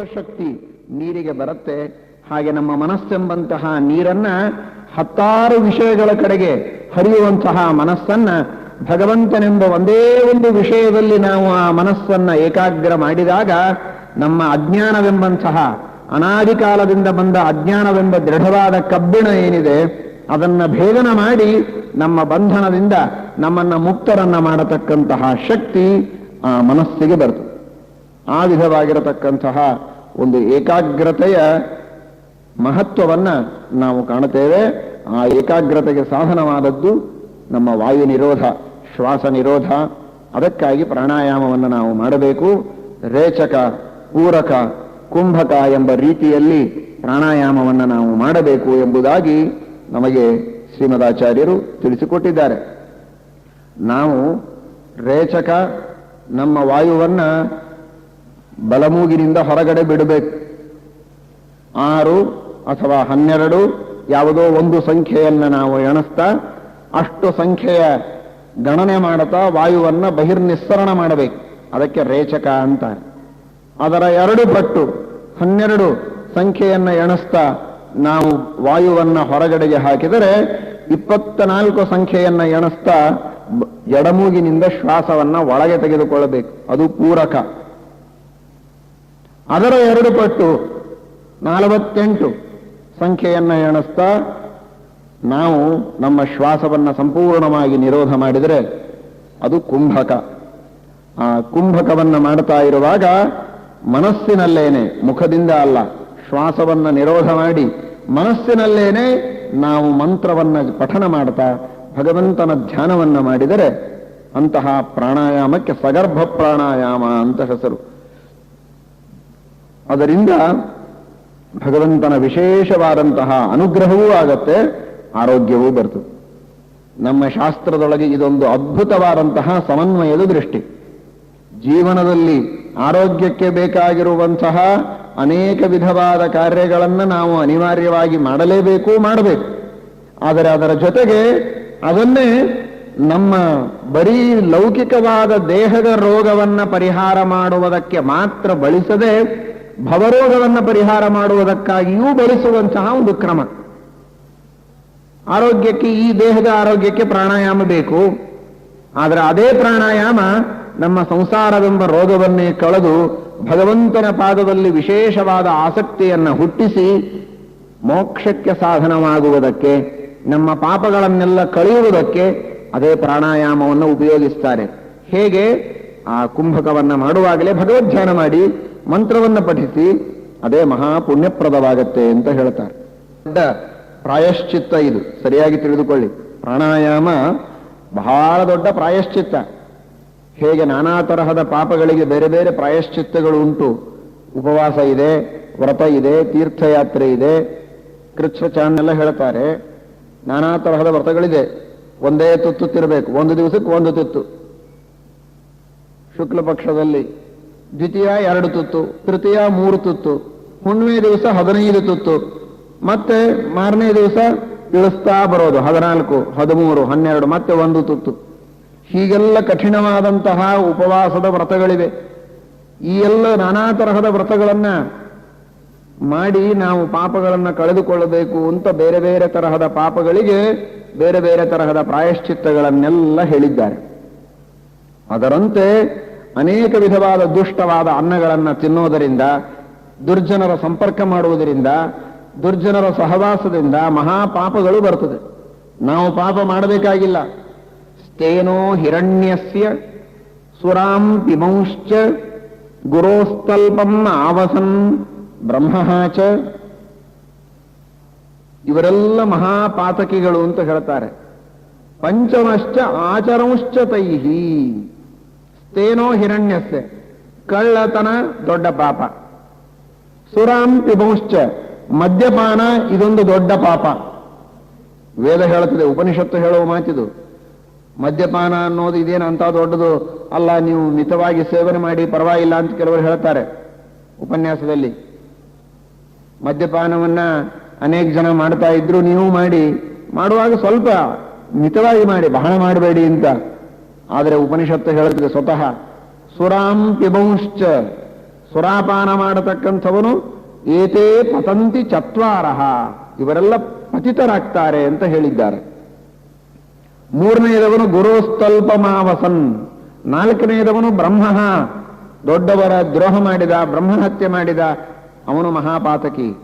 ಶಕ್ತಿ ನೀರಿಗೆ ಬರುತ್ತೆ. ಹಾಗೆ ನಮ್ಮ ಮನಸ್ಸೆಂಬಂತಹ ನೀರನ್ನ ಹತ್ತಾರು ವಿಷಯಗಳ ಕಡೆಗೆ ಹರಿಯುವಂತಹ ಮನಸ್ಸನ್ನ ಭಗವಂತನೆಂಬ ಒಂದೇ ಒಂದು ವಿಷಯದಲ್ಲಿ ನಾವು ಆ ಮನಸ್ಸನ್ನ ಏಕಾಗ್ರ ಮಾಡಿದಾಗ ನಮ್ಮ ಅಜ್ಞಾನವೆಂಬಂತಹ ಅನಾದಿ ಕಾಲದಿಂದ ಬಂದ ಅಜ್ಞಾನವೆಂಬ ದೃಢವಾದ ಕಬ್ಬಿಣ ಏನಿದೆ, ಅದನ್ನ ಭೇದನ ಮಾಡಿ ನಮ್ಮ ಬಂಧನದಿಂದ ನಮ್ಮನ್ನ ಮುಕ್ತರನ್ನ ಮಾಡತಕ್ಕಂತಹ ಶಕ್ತಿ ಆ ಮನಸ್ಸಿಗೆ ಬರ್ತದೆ. ಆ ವಿಧವಾಗಿರತಕ್ಕಂತಹ ಒಂದು ಏಕಾಗ್ರತೆಯ ಮಹತ್ವವನ್ನು ನಾವು ಕಾಣುತ್ತೇವೆ. ಆ ಏಕಾಗ್ರತೆಗೆ ಸಾಧನವಾದದ್ದು ನಮ್ಮ ವಾಯು ನಿರೋಧ, ಶ್ವಾಸ ನಿರೋಧ. ಅದಕ್ಕಾಗಿ ಪ್ರಾಣಾಯಾಮವನ್ನು ನಾವು ಮಾಡಬೇಕು. ರೇಚಕ, ಪೂರಕ, ಕುಂಭಕ ಎಂಬ ರೀತಿಯಲ್ಲಿ ಪ್ರಾಣಾಯಾಮವನ್ನು ನಾವು ಮಾಡಬೇಕು ಎಂಬುದಾಗಿ ನಮಗೆ ಶ್ರೀಮದಾಚಾರ್ಯರು ತಿಳಿಸಿಕೊಟ್ಟಿದ್ದಾರೆ. ನಾವು ರೇಚಕ, ನಮ್ಮ ವಾಯುವನ್ನ ಬಲಮೂಗಿನಿಂದ ಹೊರಗಡೆ ಬಿಡಬೇಕು. ಆರು ಅಥವಾ ಹನ್ನೆರಡು ಯಾವುದೋ ಒಂದು ಸಂಖ್ಯೆಯನ್ನು ನಾವು ಎಣಿಸ್ತಾ ಅಷ್ಟು ಸಂಖ್ಯೆಯ ಗಣನೆ ಮಾಡುತ್ತಾ ವಾಯುವನ್ನ ಬಹಿರ್ನಿಸ್ಸರಣ ಮಾಡಬೇಕು. ಅದಕ್ಕೆ ರೇಚಕ ಅಂತಾರೆ. ಅದರ ಎರಡು ಪಟ್ಟು ಹನ್ನೆರಡು ಸಂಖ್ಯೆಯನ್ನು ಎಣಿಸ್ತಾ ನಾವು ವಾಯುವನ್ನ ಹೊರಗಡೆಗೆ ಹಾಕಿದರೆ ಇಪ್ಪತ್ತ ನಾಲ್ಕು ಸಂಖ್ಯೆಯನ್ನು ಎಣಿಸ್ತಾ ಎಡಮೂಗಿನಿಂದ ಶ್ವಾಸವನ್ನು ಒಳಗೆ ತೆಗೆದುಕೊಳ್ಳಬೇಕು. ಅದು ಪೂರಕ. ಅದರ ಎರಡು ಪಟ್ಟು ನಲವತ್ತೆಂಟು ಸಂಖ್ಯೆಯನ್ನು ಎಣಿಸ್ತಾ ನಾವು ನಮ್ಮ ಶ್ವಾಸವನ್ನು ಸಂಪೂರ್ಣವಾಗಿ ನಿರೋಧ ಮಾಡಿದರೆ ಅದು ಕುಂಭಕ. ಆ ಕುಂಭಕವನ್ನ ಮಾಡ್ತಾ ಇರುವಾಗ ಮನಸ್ಸಿನಲ್ಲೇನೆ, ಮುಖದಿಂದ ಅಲ್ಲ, ಶ್ವಾಸವನ್ನು ನಿರೋಧ ಮಾಡಿ ಮನಸ್ಸಿನಲ್ಲೇನೆ ನಾವು ಮಂತ್ರವನ್ನ ಪಠನ ಮಾಡ್ತಾ, ಭಗವಂತನ ಧ್ಯಾನವನ್ನ ಮಾಡಿದರೆ ಅಂತಹ ಪ್ರಾಣಾಯಾಮಕ್ಕೆ ಸಗರ್ಭ ಪ್ರಾಣಾಯಾಮ ಅಂತ ಹೆಸರು. ಅದರಿಂದ ಭಗವಂತನ ವಿಶೇಷವಾದಂತಹ ಅನುಗ್ರಹವೂ ಆಗತ್ತೆ, ಆರೋಗ್ಯವೂ ಬರ್ತದೆ. ನಮ್ಮ ಶಾಸ್ತ್ರದೊಳಗೆ ಇದೊಂದು ಅದ್ಭುತವಾದಂತಹ ಸಮನ್ವಯದ ದೃಷ್ಟಿ. ಜೀವನದಲ್ಲಿ ಆರೋಗ್ಯಕ್ಕೆ ಬೇಕಾಗಿರುವಂತಹ ಅನೇಕ ವಿಧವಾದ ಕಾರ್ಯಗಳನ್ನು ನಾವು ಅನಿವಾರ್ಯವಾಗಿ ಮಾಡಲೇಬೇಕು, ಮಾಡಬೇಕು. ಆದರೆ ಅದರ ಜೊತೆಗೆ ಅದನ್ನೇ ನಮ್ಮ ಬರೀ ಲೌಕಿಕವಾದ ದೇಹದ ರೋಗವನ್ನು ಪರಿಹಾರ ಮಾಡುವುದಕ್ಕೆ ಮಾತ್ರ ಬಳಸದೆ ಭವರೋಗವನ್ನ ಪರಿಹಾರ ಮಾಡುವುದಕ್ಕಾಗಿಯೂ ಬಳಸುವಂತಹ ಒಂದು ಕ್ರಮ. ಆರೋಗ್ಯಕ್ಕೆ, ಈ ದೇಹದ ಆರೋಗ್ಯಕ್ಕೆ ಪ್ರಾಣಾಯಾಮ ಬೇಕು. ಆದರೆ ಅದೇ ಪ್ರಾಣಾಯಾಮ ನಮ್ಮ ಸಂಸಾರವೆಂಬ ರೋಗವನ್ನೇ ಕಳೆದು ಭಗವಂತನ ಪಾದದಲ್ಲಿ ವಿಶೇಷವಾದ ಆಸಕ್ತಿಯನ್ನ ಹುಟ್ಟಿಸಿ ಮೋಕ್ಷಕ್ಕೆ ಸಾಧನವಾಗುವುದಕ್ಕೆ, ನಮ್ಮ ಪಾಪಗಳನ್ನೆಲ್ಲ ಕಳೆಯುವುದಕ್ಕೆ ಅದೇ ಪ್ರಾಣಾಯಾಮವನ್ನು ಉಪಯೋಗಿಸ್ತಾರೆ. ಹೇಗೆ? ಆ ಕುಂಭಕವನ್ನ ಮಾಡುವಾಗಲೇ ಭಗವದ್ಧ್ಯಾನ ಮಾಡಿ ಮಂತ್ರವನ್ನ ಪಠಿಸಿ ಅದೇ ಮಹಾ ಪುಣ್ಯಪ್ರದವಾಗತ್ತೆ ಅಂತ ಹೇಳ್ತಾರೆ. ದೊಡ್ಡ ಪ್ರಾಯಶ್ಚಿತ್ತ ಇದು. ಸರಿಯಾಗಿ ತಿಳಿದುಕೊಳ್ಳಿ. ಪ್ರಾಣಾಯಾಮ ಬಹಳ ದೊಡ್ಡ ಪ್ರಾಯಶ್ಚಿತ್ತ. ಹೇಗೆ ನಾನಾ ತರಹದ ಪಾಪಗಳಿಗೆ ಬೇರೆ ಬೇರೆ ಪ್ರಾಯಶ್ಚಿತ್ತಗಳು ಉಂಟು. ಉಪವಾಸ ಇದೆ, ವ್ರತ ಇದೆ, ತೀರ್ಥಯಾತ್ರೆ ಇದೆ. ಕೃಚ್ಛಚಾನೆಲ್ಲ ಹೇಳ್ತಾರೆ, ನಾನಾ ತರಹದ ವ್ರತಗಳಿದೆ. ಒಂದೇ ತುತ್ತು ತಿರಬೇಕು. ಒಂದು ದಿವಸಕ್ಕೆ ಒಂದು ತುತ್ತು. ಶುಕ್ಲ ಪಕ್ಷದಲ್ಲಿ ದ್ವಿತೀಯ ಎರಡು ತುತ್ತು, ತೃತೀಯ ಮೂರು ತುತ್ತು ಹುಣ್ಣಿಮೆ ದಿವಸ ಹದಿನೈದು ತುತ್ತು, ಮತ್ತೆ ಮಾರನೇ ದಿವಸ ಇಳಿಸ್ತಾ ಬರೋದು, ಹದಿನಾಲ್ಕು, ಹದಿಮೂರು, ಹನ್ನೆರಡು, ಮತ್ತೆ ಒಂದು ತುತ್ತು. ಹೀಗೆಲ್ಲ ಕಠಿಣವಾದಂತಹ ಉಪವಾಸದ ವ್ರತಗಳಿವೆ. ಈ ಎಲ್ಲ ನಾನಾ ತರಹದ ವ್ರತಗಳನ್ನ ಮಾಡಿ ನಾವು ಪಾಪಗಳನ್ನ ಕಳೆದುಕೊಳ್ಳಬೇಕು ಅಂತ ಬೇರೆ ಬೇರೆ ತರಹದ ಪಾಪಗಳಿಗೆ ಬೇರೆ ಬೇರೆ ತರಹದ ಪ್ರಾಯಶ್ಚಿತ್ತಗಳನ್ನೆಲ್ಲ ಹೇಳಿದ್ದಾರೆ. ಅದರಂತೆ ಅನೇಕ ವಿಧವಾದ ದುಷ್ಟವಾದ ಅನ್ನಗಳನ್ನು ತಿನ್ನೋದರಿಂದ, ದುರ್ಜನರ ಸಂಪರ್ಕ ಮಾಡುವುದರಿಂದ, ದುರ್ಜನರ ಸಹವಾಸದಿಂದ ಮಹಾಪಾಪಗಳು ಬರ್ತದೆ. ನಾವು ಪಾಪ ಮಾಡಬೇಕಾಗಿಲ್ಲ. ಸ್ಥೇನೋ ಹಿರಣ್ಯಸ್ಯ ಸುರಾಂ ಪಿಮಂಶ್ಚ ಗುರೋಸ್ತಲ್ಪಂ ಆವಸನ್ ಬ್ರಹ್ಮಹಾಚ ಇವರೆಲ್ಲ ಮಹಾಪಾತಕಿಗಳು ಅಂತ ಹೇಳ್ತಾರೆ. ಪಂಚಮಶ್ಚ ಆಚರಂಶ್ಚ ತೈಹಿ. ಸ್ಥೇನೋ ಹಿರಣ್ಯಸ್ಯ ಕಳ್ಳತನ ದೊಡ್ಡ ಪಾಪ. ಸುರಾಂ ಪಿಬಂಶ್ಚ ಮದ್ಯಪಾನ ಇದೊಂದು ದೊಡ್ಡ ಪಾಪ. ವೇದ ಹೇಳುತ್ತದೆ, ಉಪನಿಷತ್ತು ಹೇಳುವ ಮಾತಿದು. ಮದ್ಯಪಾನ ಅನ್ನೋದು ಇದೇನು ದೊಡ್ಡದು? ಅಲ್ಲ, ನೀವು ಮಿತವಾಗಿ ಸೇವನೆ ಮಾಡಿ ಪರವಾಗಿಲ್ಲ ಅಂತ ಕೆಲವರು ಹೇಳ್ತಾರೆ ಉಪನ್ಯಾಸದಲ್ಲಿ. ಮದ್ಯಪಾನವನ್ನ ಅನೇಕ ಜನ ಮಾಡ್ತಾ ಇದ್ರು, ನೀವು ಮಾಡಿ. ಮಾಡುವಾಗ ಸ್ವಲ್ಪ ಮಿತವಾಗಿ ಮಾಡಿ, ಬಹಳ ಮಾಡಬೇಡಿ ಅಂತ. ಆದರೆ ಉಪನಿಷತ್ತು ಹೇಳುತ್ತದೆ ಸ್ವತಃ ಸುರಾಂ ಪಿಬಂಶ್ಚ. ಸುರಾಪಾನ ಮಾಡತಕ್ಕಂಥವನು ಏತೇ ಪತಂತಿ ಚತ್ವಾರಹ ಇವರೆಲ್ಲ ಪತಿತರಾಗ್ತಾರೆ ಅಂತ ಹೇಳಿದ್ದಾರೆ. ಮೂರನೆಯದವನು ಗುರುಸ್ತಲ್ಪಮಾವಸನ್. ನಾಲ್ಕನೆಯದವನು ಬ್ರಹ್ಮ. ದೊಡ್ಡವರ ದ್ರೋಹ ಮಾಡಿದ, ಬ್ರಹ್ಮಹತ್ಯೆ ಮಾಡಿದ ಅವನು ಮಹಾಪಾತಕಿ.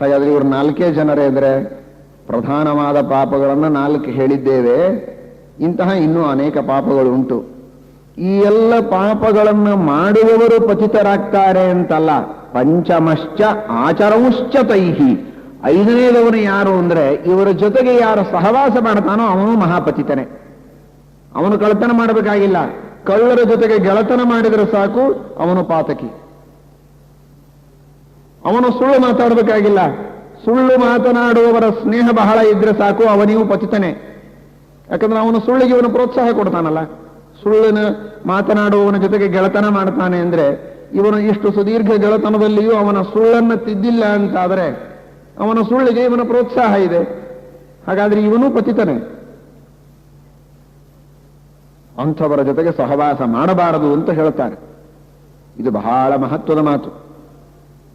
ಹಾಗಾದ್ರೆ ಇವರು ನಾಲ್ಕೇ ಜನರೇ ಅಂದ್ರೆ ಪ್ರಧಾನವಾದ ಪಾಪಗಳನ್ನು ನಾಲ್ಕು ಹೇಳಿದ್ದೇವೆ. ಇಂತಹ ಇನ್ನೂ ಅನೇಕ ಪಾಪಗಳು ಉಂಟು ಈ ಎಲ್ಲ ಪಾಪಗಳನ್ನು ಮಾಡುವವರು ಪತಿತರಾಗ್ತಾರೆ ಅಂತಲ್ಲ. ಪಂಚಮಶ್ಚ ಆಚರಂಶ್ಚ ತೈಹಿ. ಐದನೇದವನು ಯಾರು ಅಂದ್ರೆ ಇವರ ಜೊತೆಗೆ ಯಾರು ಸಹವಾಸ ಮಾಡ್ತಾನೋ ಅವನು ಮಹಾಪತಿತನೇ. ಅವನು ಕಳ್ಳತನ ಮಾಡಬೇಕಾಗಿಲ್ಲ. ಕಳ್ಳರ ಜೊತೆಗೆ ಗೆಳತನ ಮಾಡಿದರೆ ಸಾಕು, ಅವನು ಪಾತಕಿ. ಅವನು ಸುಳ್ಳು ಮಾತಾಡಬೇಕಾಗಿಲ್ಲ. ಸುಳ್ಳು ಮಾತನಾಡುವವರ ಸ್ನೇಹ ಬಹಳ ಇದ್ರೆ ಸಾಕು, ಅವನಿಗೂ ಪತಿತನೇ. ಯಾಕಂದ್ರೆ ಅವನು ಸುಳ್ಳಿಗೆ ಇವನು ಪ್ರೋತ್ಸಾಹ ಕೊಡ್ತಾನಲ್ಲ. ಸುಳ್ಳಿನ ಮಾತನಾಡುವವನ ಜೊತೆಗೆ ಗೆಳತನ ಮಾಡ್ತಾನೆ ಅಂದ್ರೆ ಇವನು ಇಷ್ಟು ಸುದೀರ್ಘ ಗೆಳತನದಲ್ಲಿಯೂ ಅವನ ಸುಳ್ಳನ್ನು ತಿದ್ದಿಲ್ಲ ಅಂತಾದರೆ ಅವನ ಸುಳ್ಳಿಗೆ ಇವನ ಪ್ರೋತ್ಸಾಹ ಇದೆ. ಹಾಗಾದ್ರೆ ಇವನು ಪತಿತನೆ. ಅಂಥವರ ಜೊತೆಗೆ ಸಹವಾಸ ಮಾಡಬಾರದು ಅಂತ ಹೇಳ್ತಾರೆ. ಇದು ಬಹಳ ಮಹತ್ವದ ಮಾತು.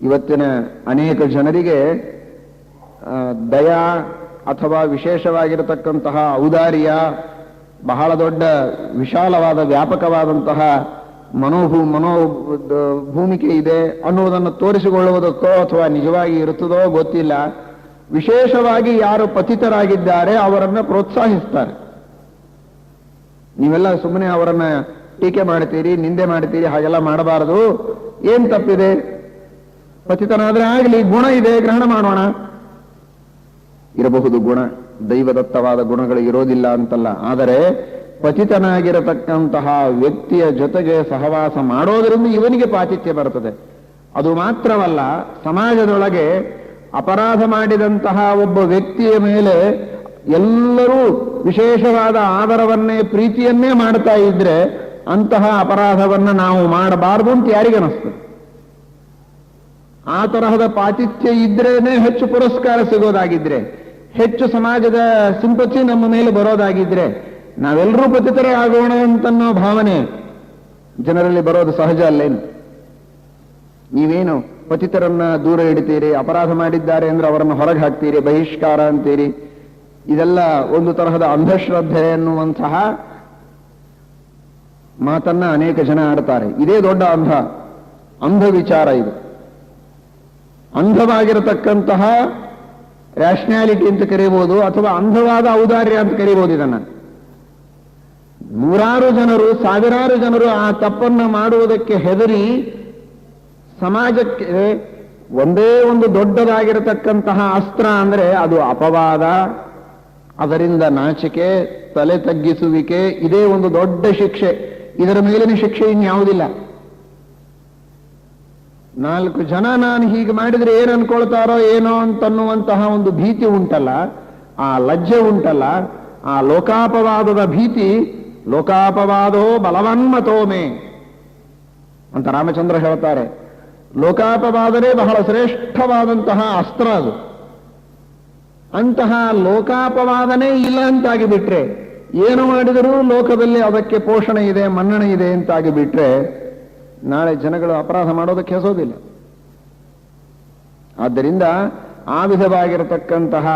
ಇವತ್ತಿನ ಅನೇಕ ಜನರಿಗೆ ದಯಾ ಅಥವಾ ವಿಶೇಷವಾಗಿರತಕ್ಕಂತಹ ಔದಾರ್ಯ, ಬಹಳ ದೊಡ್ಡ, ವಿಶಾಲವಾದ, ವ್ಯಾಪಕವಾದಂತಹ ಮನೋಭೂ ಮನೋ ಭೂಮಿಕೆ ಇದೆ ಅನ್ನುವುದನ್ನು ತೋರಿಸಿಕೊಳ್ಳುವುದಕ್ಕೋ ಅಥವಾ ನಿಜವಾಗಿ ಇರುತ್ತದೋ ಗೊತ್ತಿಲ್ಲ. ವಿಶೇಷವಾಗಿ ಯಾರು ಪತಿತರಾಗಿದ್ದಾರೆ ಅವರನ್ನು ಪ್ರೋತ್ಸಾಹಿಸ್ತಾರೆ. ನೀವೆಲ್ಲ ಸುಮ್ಮನೆ ಅವರನ್ನ ಟೀಕೆ ಮಾಡ್ತೀರಿ ನಿಂದೆ ಮಾಡ್ತೀರಿ ಹಾಗೆಲ್ಲ ಮಾಡಬಾರದು. ಏನ್ ತಪ್ಪಿದೆ? ಪತಿತನಾದ್ರೆ ಆಗಲಿ, ಗುಣ ಇದೆ, ಗ್ರಹಣ ಮಾಡೋಣ. ಇರಬಹುದು ಗುಣ, ದೈವದತ್ತವಾದ ಗುಣಗಳು ಇರೋದಿಲ್ಲ ಅಂತಲ್ಲ. ಆದರೆ ಪತಿತನಾಗಿರತಕ್ಕಂತಹ ವ್ಯಕ್ತಿಯ ಜೊತೆಗೆ ಸಹವಾಸ ಮಾಡೋದರಿಂದ ಇವನಿಗೆ ಪಾತಿಥ್ಯ ಬರುತ್ತದೆ ಅದು ಮಾತ್ರವಲ್ಲ, ಸಮಾಜದೊಳಗೆ ಅಪರಾಧ ಮಾಡಿದಂತಹ ಒಬ್ಬ ವ್ಯಕ್ತಿಯ ಮೇಲೆ ಎಲ್ಲರೂ ವಿಶೇಷವಾದ ಆದರವನ್ನೇ, ಪ್ರೀತಿಯನ್ನೇ ಮಾಡ್ತಾ ಇದ್ರೆ ಅಂತಹ ಅಪರಾಧವನ್ನ ನಾವು ಮಾಡಬಾರದು ಅಂತ ಯಾರಿಗನಿಸ್ತದೆ ಆ ತರಹದ ಪಾತಿಥ್ಯ ಇದ್ರೇನೆ ಹೆಚ್ಚು ಪುರಸ್ಕಾರ ಸಿಗೋದಾಗಿದ್ರೆ ಹೆಚ್ಚು ಸಮಾಜದ ಸಿಂಪತಿ ನಮ್ಮ ಮೇಲೆ ಬರೋದಾಗಿದ್ರೆ ನಾವೆಲ್ಲರೂ ಪತಿತರೇ ಆಗೋಣ ಅಂತನ್ನೋ ಭಾವನೆ ಜನರಲ್ಲಿ ಬರೋದು ಸಹಜ ಅಲ್ಲೇನು ನೀವೇನು ಪತಿತರನ್ನ ದೂರ ಇಡ್ತೀರಿ, ಅಪರಾಧ ಮಾಡಿದ್ದಾರೆ ಅಂದ್ರೆ ಅವರನ್ನು ಹೊರಗೆ ಹಾಕ್ತೀರಿ, ಬಹಿಷ್ಕಾರ ಅಂತೀರಿ, ಇದೆಲ್ಲ ಒಂದು ತರಹದ ಅಂಧಶ್ರದ್ಧೆ ಅನ್ನುವಂತಹ ಮಾತನ್ನ ಅನೇಕ ಜನ ಆಡ್ತಾರೆ. ಇದೇ ದೊಡ್ಡ ಅಂಧ ಅಂಧ ವಿಚಾರ ಇದು. ಅಂಧವಾಗಿರತಕ್ಕಂತಹ ರ್ಯಾಷನ್ಯಾಲಿಟಿ ಅಂತ ಕರೀಬಹುದು ಅಥವಾ ಅಂಧವಾದ ಔದಾರ್ಯ ಅಂತ ಕರೀಬಹುದು ಇದನ್ನ. ನೂರಾರು ಜನರು, ಸಾವಿರಾರು ಜನರು ಆ ತಪ್ಪನ್ನ ಮಾಡುವುದಕ್ಕೆ ಹೆದರಿ ಸಮಾಜಕ್ಕೆ ಒಂದೇ ಒಂದು ದೊಡ್ಡದಾಗಿರತಕ್ಕಂತಹ ಅಸ್ತ್ರ ಅಂದ್ರೆ ಅದು ಅಪವಾದ, ಅದರಿಂದ ನಾಚಿಕೆ, ತಲೆ ತಗ್ಗಿಸುವಿಕೆ, ಇದೇ ಒಂದು ದೊಡ್ಡ ಶಿಕ್ಷೆ. ಇದರ ಮೇಲಿನ ಶಿಕ್ಷೆ ಇನ್ಯಾವುದಿಲ್ಲ. ನಾಲ್ಕು ಜನ ನಾನು ಹೀಗೆ ಮಾಡಿದ್ರೆ ಏನು ಅನ್ಕೊಳ್ತಾರೋ ಏನೋ ಅಂತನ್ನುವಂತಹ ಒಂದು ಭೀತಿ ಉಂಟಲ್ಲ, ಆ ಲಜ್ಜೆ ಉಂಟಲ್ಲ, ಆ ಲೋಕಾಪವಾದದ ಭೀತಿ, ಲೋಕಾಪವಾದೋ ಬಲವನ್ಮತೋಮೆ ಅಂತ ರಾಮಚಂದ್ರ ಹೇಳ್ತಾರೆ. ಲೋಕಾಪವಾದನೇ ಬಹಳ ಶ್ರೇಷ್ಠವಾದಂತಹ ಅಸ್ತ್ರ ಅದು. ಅಂತಹ ಲೋಕಾಪವಾದನೇ ಇಲ್ಲ ಅಂತಾಗಿ ಬಿಟ್ರೆ ಏನು ಮಾಡಿದರೂ ಲೋಕದಲ್ಲಿ ಅದಕ್ಕೆ ಪೋಷಣೆ ಇದೆ, ಮನ್ನಣೆ ಇದೆ ಅಂತಾಗಿ ಬಿಟ್ರೆ ನಾಳೆ ಜನಗಳು ಅಪರಾಧ ಮಾಡೋದಕ್ಕೆ ಹೆಸೋದಿಲ್ಲ ಆದ್ದರಿಂದ ಆ ವಿಧವಾಗಿರತಕ್ಕಂತಹ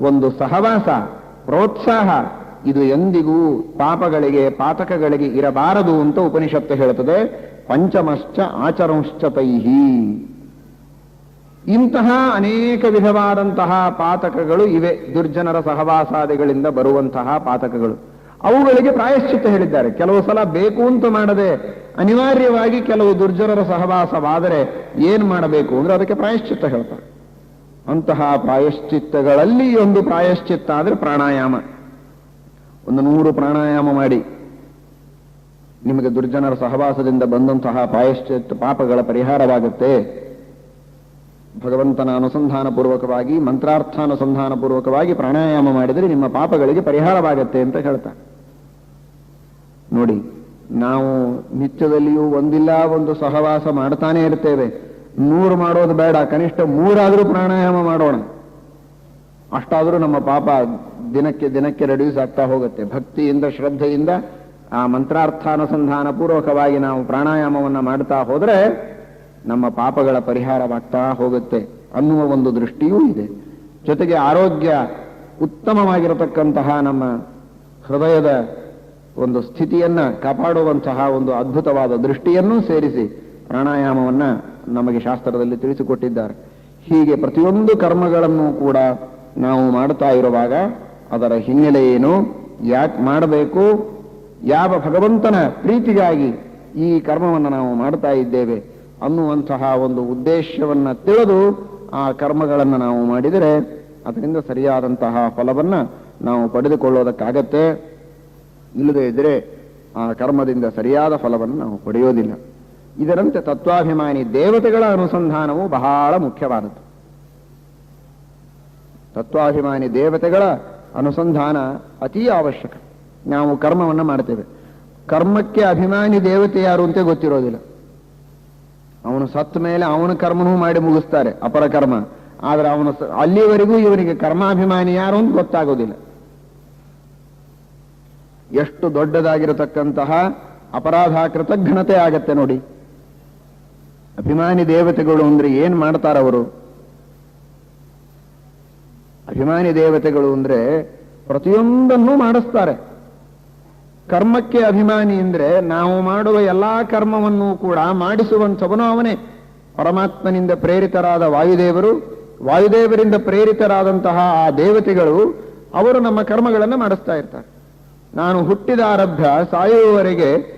ಒಂದು ಸಹವಾಸ, ಪ್ರೋತ್ಸಾಹ, ಇದು ಎಂದಿಗೂ ಪಾಪಗಳಿಗೆ, ಪಾತಕಗಳಿಗೆ ಇರಬಾರದು ಅಂತ ಉಪನಿಷತ್ತು ಹೇಳುತ್ತದೆ. ಪಂಚಮಶ್ಚ ಆಚರಂಶ್ಚ ತೈಹಿ. ಇಂತಹ ಅನೇಕ ವಿಧವಾದಂತಹ ಪಾತಕಗಳು ಇವೆ. ದುರ್ಜನರ ಸಹವಾಸಾದಿಗಳಿಂದ ಬರುವಂತಹ ಪಾತಕಗಳು. ಅವುಗಳಿಗೆ ಪ್ರಾಯಶ್ಚಿತ್ತ ಹೇಳಿದ್ದಾರೆ. ಕೆಲವು ಸಲ ಬೇಕು ಅಂತ ಮಾಡದೆ ಅನಿವಾರ್ಯವಾಗಿ ಕೆಲವು ದುರ್ಜನರ ಸಹವಾಸವಾದರೆ ಏನ್ ಮಾಡಬೇಕು ಅಂದ್ರೆ ಅದಕ್ಕೆ ಪ್ರಾಯಶ್ಚಿತ್ತ ಹೇಳ್ತಾರೆ. ಅಂತಹ ಪ್ರಾಯಶ್ಚಿತ್ತಗಳಲ್ಲಿ ಒಂದು ಪ್ರಾಯಶ್ಚಿತ್ತ ಆದ್ರೆ ಪ್ರಾಣಾಯಾಮ. ಒಂದು ನೂರು ಪ್ರಾಣಾಯಾಮ ಮಾಡಿ. ನಿಮಗೆ ದುರ್ಜನರ ಸಹವಾಸದಿಂದ ಬಂದಂತಹ ಪ್ರಾಯಶ್ಚಿತ್ತ ಪಾಪಗಳ ಪರಿಹಾರವಾಗುತ್ತೆ. ಭಗವಂತನ ಅನುಸಂಧಾನ ಪೂರ್ವಕವಾಗಿ ಮಂತ್ರಾರ್ಥಾನುಸಂಧಾನ ಪೂರ್ವಕವಾಗಿ ಪ್ರಾಣಾಯಾಮ ಮಾಡಿದರೆ ನಿಮ್ಮ ಪಾಪಗಳಿಗೆ ಪರಿಹಾರವಾಗತ್ತೆ ಅಂತ ಹೇಳ್ತಾರೆ. ನೋಡಿ ನಾವು ನಿತ್ಯದಲ್ಲಿಯೂ ಒಂದಿಲ್ಲ, ಒಂದು ಸಹವಾಸ ಮಾಡ್ತಾನೆ ಇರ್ತೇವೆ. ನೂರು ಮಾಡೋದು ಬೇಡ, ಕನಿಷ್ಠ ಮೂರಾದರೂ ಪ್ರಾಣಾಯಾಮ ಮಾಡೋಣ. ಅಷ್ಟಾದರೂ ನಮ್ಮ ಪಾಪ ದಿನಕ್ಕೆ ದಿನಕ್ಕೆ ರೆಡ್ಯೂಸ್ ಆಗ್ತಾ ಹೋಗುತ್ತೆ. ಭಕ್ತಿಯಿಂದ, ಶ್ರದ್ಧೆಯಿಂದ ಆ ಮಂತ್ರಾರ್ಥಾನುಸಂಧಾನ ಪೂರ್ವಕವಾಗಿ ನಾವು ಪ್ರಾಣಾಯಾಮವನ್ನು ಮಾಡ್ತಾ ಹೋದರೆ ನಮ್ಮ ಪಾಪಗಳ ಪರಿಹಾರವಾಗ್ತಾ ಹೋಗುತ್ತೆ ಅನ್ನುವ ಒಂದು ದೃಷ್ಟಿಯೂ ಇದೆ. ಜೊತೆಗೆ ಆರೋಗ್ಯ ಉತ್ತಮವಾಗಿರತಕ್ಕಂತಹ ನಮ್ಮ ಹೃದಯದ ಒಂದು ಸ್ಥಿತಿಯನ್ನು ಕಾಪಾಡುವಂತಹ ಒಂದು ಅದ್ಭುತವಾದ ದೃಷ್ಟಿಯನ್ನೂ ಸೇರಿಸಿ ಪ್ರಾಣಾಯಾಮವನ್ನು ನಮಗೆ ಶಾಸ್ತ್ರದಲ್ಲಿ ತಿಳಿಸಿಕೊಟ್ಟಿದ್ದಾರೆ. ಹೀಗೆ ಪ್ರತಿಯೊಂದು ಕರ್ಮಗಳನ್ನು ಕೂಡ ನಾವು ಮಾಡ್ತಾ ಇರುವಾಗ ಅದರ ಹಿನ್ನೆಲೆ ಏನು? ಯಾಕೆ ಮಾಡಬೇಕು? ಯಾವ ಭಗವಂತನ ಪ್ರೀತಿಗಾಗಿ ಈ ಕರ್ಮವನ್ನು ನಾವು ಮಾಡ್ತಾ ಇದ್ದೇವೆ ಅನ್ನುವಂತಹ ಒಂದು ಉದ್ದೇಶವನ್ನು ತಿಳಿದು ಆ ಕರ್ಮಗಳನ್ನು ನಾವು ಮಾಡಿದರೆ ಅದರಿಂದ ಸರಿಯಾದಂತಹ ಫಲವನ್ನು ನಾವು ಪಡೆದುಕೊಳ್ಳೋದಕ್ಕಾಗತ್ತೆ. ಇಲ್ಲದೆ ಇದ್ರೆ ಆ ಕರ್ಮದಿಂದ ಸರಿಯಾದ ಫಲವನ್ನು ನಾವು ಪಡೆಯೋದಿಲ್ಲ. ಇದರಂತೆ ತತ್ವಾಭಿಮಾನಿ ದೇವತೆಗಳ ಅನುಸಂಧಾನವು ಬಹಳ ಮುಖ್ಯವಾದದ್ದು. ತತ್ವಾಭಿಮಾನಿ ದೇವತೆಗಳ ಅನುಸಂಧಾನ ಅತೀ ಅವಶ್ಯಕ. ನಾವು ಕರ್ಮವನ್ನು ಮಾಡ್ತೇವೆ. ಕರ್ಮಕ್ಕೆ ಅಭಿಮಾನಿ ದೇವತೆ ಯಾರು ಅಂತ ಗೊತ್ತಿರೋದಿಲ್ಲ. ಅವನು ಸತ್ತ ಮೇಲೆ ಅವನ ಕರ್ಮನೂ ಮಾಡಿ ಮುಗಿಸ್ತಾರೆ ಅಪರ ಕರ್ಮ. ಆದ್ರೆ ಅವನು ಅಲ್ಲಿವರೆಗೂ ಇವನಿಗೆ ಕರ್ಮಾಭಿಮಾನಿ ಯಾರು ಅಂತ ಗೊತ್ತಾಗೋದಿಲ್ಲ. ಎಷ್ಟು ದೊಡ್ಡದಾಗಿರತಕ್ಕಂತಹ ಅಪರಾಧ ಘನತೆ ಆಗತ್ತೆ ನೋಡಿ. ಅಭಿಮಾನಿ ದೇವತೆಗಳು ಅಂದ್ರೆ ಏನ್ ಮಾಡ್ತಾರವರು ಅಭಿಮಾನಿ ದೇವತೆಗಳು ಅಂದ್ರೆ ಪ್ರತಿಯೊಂದನ್ನು ಮಾಡಿಸ್ತಾರೆ. ಕರ್ಮಕ್ಕೆ ಅಭಿಮಾನಿ ಅಂದ್ರೆ ನಾವು ಮಾಡುವ ಎಲ್ಲಾ ಕರ್ಮವನ್ನು ಕೂಡ ಮಾಡಿಸುವಂಥವನು ಅವನೇ. ಪರಮಾತ್ಮನಿಂದ ಪ್ರೇರಿತರಾದ ವಾಯುದೇವರು, ವಾಯುದೇವರಿಂದ ಪ್ರೇರಿತರಾದಂತಹ ಆ ದೇವತೆಗಳು ಅವರು ನಮ್ಮ ಕರ್ಮಗಳನ್ನು ಮಾಡಿಸ್ತಾ ಇರ್ತಾರೆ. ನಾನು ಹುಟ್ಟಿದ ಆರಭ್ಯ ಸಾಯುವವರೆಗೆ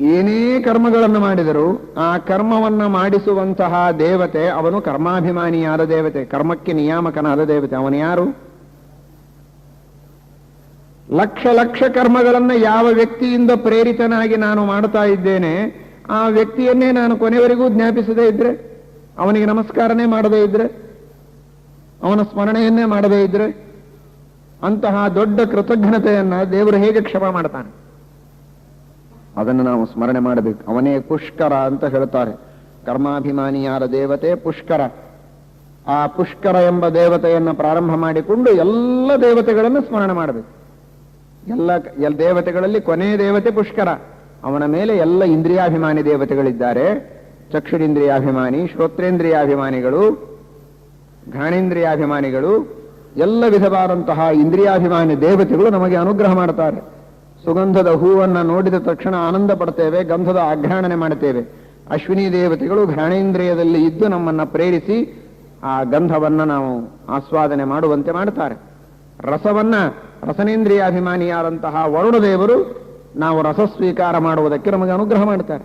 ಏನೇ ಕರ್ಮಗಳನ್ನು ಮಾಡಿದರೂ ಆ ಕರ್ಮವನ್ನ ಮಾಡಿಸುವಂತಹ ದೇವತೆ ಅವನು ಕರ್ಮಾಭಿಮಾನಿಯಾದ ದೇವತೆ, ಕರ್ಮಕ್ಕೆ ನಿಯಾಮಕನಾದ ದೇವತೆ. ಅವನು ಯಾರು? ಲಕ್ಷ ಲಕ್ಷ ಕರ್ಮಗಳನ್ನ ಯಾವ ವ್ಯಕ್ತಿಯಿಂದ ಪ್ರೇರಿತನಾಗಿ ನಾನು ಮಾಡ್ತಾ ಇದ್ದೇನೆ, ಆ ವ್ಯಕ್ತಿಯನ್ನೇ ನಾನು ಕೊನೆಯವರೆಗೂ ಜ್ಞಾಪಿಸದೇ ಇದ್ರೆ, ಅವನಿಗೆ ನಮಸ್ಕಾರನೇ ಮಾಡದೇ ಇದ್ರೆ, ಅವನ ಸ್ಮರಣೆಯನ್ನೇ ಮಾಡದೇ ಇದ್ರೆ ಅಂತಹ ದೊಡ್ಡ ಕೃತಜ್ಞತೆಯನ್ನ ದೇವರು ಹೇಗೆ ಕ್ಷಮ ಮಾಡ್ತಾನೆ? ಅದನ್ನು ನಾವು ಸ್ಮರಣೆ ಮಾಡಬೇಕು. ಅವನೇ ಪುಷ್ಕರ ಅಂತ ಹೇಳ್ತಾರೆ ಕರ್ಮಾಭಿಮಾನಿಯಾದ ದೇವತೆ ಪುಷ್ಕರ. ಆ ಪುಷ್ಕರ ಎಂಬ ದೇವತೆಯನ್ನು ಪ್ರಾರಂಭ ಮಾಡಿಕೊಂಡು ಎಲ್ಲ ದೇವತೆಗಳನ್ನು ಸ್ಮರಣೆ ಮಾಡಬೇಕು. ಎಲ್ಲ ಎಲ್ಲ ದೇವತೆಗಳಲ್ಲಿ ಕೊನೆಯ ದೇವತೆ ಪುಷ್ಕರ. ಅವನ ಮೇಲೆ ಎಲ್ಲ ಇಂದ್ರಿಯಾಭಿಮಾನಿ ದೇವತೆಗಳಿದ್ದಾರೆ. ಚಕ್ಷುರಿಂದ್ರಿಯಾಭಿಮಾನಿ, ಶ್ರೋತ್ರೇಂದ್ರಿಯಾಭಿಮಾನಿಗಳು ಘಾಣೇಂದ್ರಿಯಾಭಿಮಾನಿಗಳು ಎಲ್ಲ ವಿಧವಾದಂತಹ ಇಂದ್ರಿಯಾಭಿಮಾನಿ ದೇವತೆಗಳು ನಮಗೆ ಅನುಗ್ರಹ ಮಾಡ್ತಾರೆ ಸುಗಂಧದ ಹೂವನ್ನು ನೋಡಿದ ತಕ್ಷಣ ಆನಂದ ಪಡ್ತೇವೆ, ಗಂಧದ ಆಘ್ರಾಣನೆ ಮಾಡುತ್ತೇವೆ. ಅಶ್ವಿನಿ ದೇವತೆಗಳು ಘ್ರಾಣೇಂದ್ರಿಯದಲ್ಲಿ ಇದ್ದು ನಮ್ಮನ್ನ ಪ್ರೇರಿಸಿ ಆ ಗಂಧವನ್ನ ನಾವು ಆಸ್ವಾದನೆ ಮಾಡುವಂತೆ ಮಾಡ್ತಾರೆ ರಸವನ್ನ ರಸನೇಂದ್ರಿಯಾಭಿಮಾನಿಯಾದಂತಹ ವರುಣ ದೇವರು ನಾವು ರಸ ಸ್ವೀಕಾರ ಮಾಡುವುದಕ್ಕೆ ನಮಗೆ ಅನುಗ್ರಹ ಮಾಡ್ತಾರೆ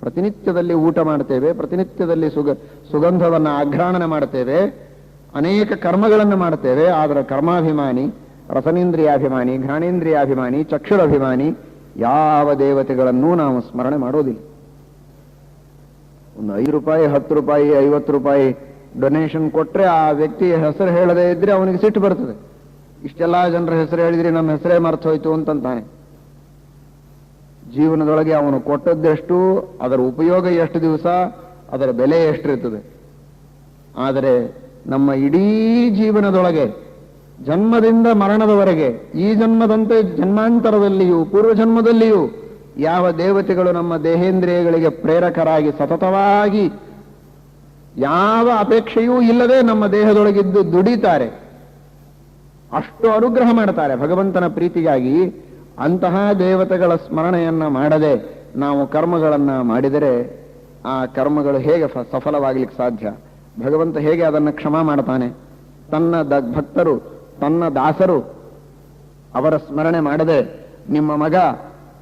ಪ್ರತಿನಿತ್ಯದಲ್ಲಿ ಊಟ ಮಾಡ್ತೇವೆ ಪ್ರತಿನಿತ್ಯದಲ್ಲಿ ಸುಗ, ಸುಗಂಧವನ್ನ ಆಘ್ರಾಣನೆ ಮಾಡ್ತೇವೆ ಅನೇಕ ಕರ್ಮಗಳನ್ನು ಮಾಡುತ್ತೇವೆ. ಆದರೆ ಕರ್ಮಾಭಿಮಾನಿ, ರಸನೇಂದ್ರಿಯಾಭಿಮಾನಿ, ಘ್ರಾಣೇಂದ್ರಿಯಾಭಿಮಾನಿ, ಚಕ್ಷುರಭಿಮಾನಿ ಯಾವ ದೇವತೆಗಳನ್ನೂ ನಾವು ಸ್ಮರಣೆ ಮಾಡೋದಿಲ್ಲ. ಒಂದು ಐದು ರೂಪಾಯಿ, ಹತ್ತು ರೂಪಾಯಿ, ಐವತ್ತು ರೂಪಾಯಿ ಡೊನೇಷನ್ ಕೊಟ್ಟರೆ ಆ ವ್ಯಕ್ತಿಯ ಹೆಸರು ಹೇಳದೇ ಇದ್ರೆ ಅವನಿಗೆ ಸಿಟ್ಟು ಬರ್ತದೆ. ಇಷ್ಟೆಲ್ಲ ಜನರ ಹೆಸರು ಹೇಳಿದ್ರೆ ನಮ್ಮ ಹೆಸರೇ ಮರ್ತು ಹೋಯ್ತು ಅಂತಂತಾನೆ. ಜೀವನದೊಳಗೆ ಅವನು ಕೊಟ್ಟದ್ದೆಷ್ಟು, ಅದರ ಉಪಯೋಗ ಎಷ್ಟು ದಿವಸ, ಅದರ ಬೆಲೆ ಎಷ್ಟಿರ್ತದೆ. ಆದರೆ ನಮ್ಮ ಇಡೀ ಜೀವನದೊಳಗೆ, ಜನ್ಮದಿಂದ ಮರಣದವರೆಗೆ, ಈ ಜನ್ಮದಂತೆ ಜನ್ಮಾಂತರದಲ್ಲಿಯೂ ಪೂರ್ವ ಜನ್ಮದಲ್ಲಿಯೂ ಯಾವ ದೇವತೆಗಳು ನಮ್ಮ ದೇಹೇಂದ್ರಿಯಗಳಿಗೆ ಪ್ರೇರಕರಾಗಿ ಸತತವಾಗಿ ಯಾವ ಅಪೇಕ್ಷೆಯೂ ಇಲ್ಲದೆ ನಮ್ಮ ದೇಹದೊಳಗಿದ್ದು ದುಡಿತಾರೆ, ಅಷ್ಟು ಅನುಗ್ರಹ ಮಾಡ್ತಾರೆ ಭಗವಂತನ ಪ್ರೀತಿಗಾಗಿ. ಅಂತಹ ದೇವತೆಗಳ ಸ್ಮರಣೆಯನ್ನ ಮಾಡದೆ ನಾವು ಕರ್ಮಗಳನ್ನ ಮಾಡಿದರೆ ಆ ಕರ್ಮಗಳು ಹೇಗೆ ಸಫಲವಾಗಲಿಕ್ಕೆ ಸಾಧ್ಯ? ಭಗವಂತ ಹೇಗೆ ಅದನ್ನು ಕ್ಷಮ ಮಾಡ್ತಾನೆ? ತನ್ನ ದ- ಭಕ್ತರು, ತನ್ನ ದಾಸರು ಅವರ ಸ್ಮರಣೆ ಮಾಡದೆ ನಿಮ್ಮ ಮಗ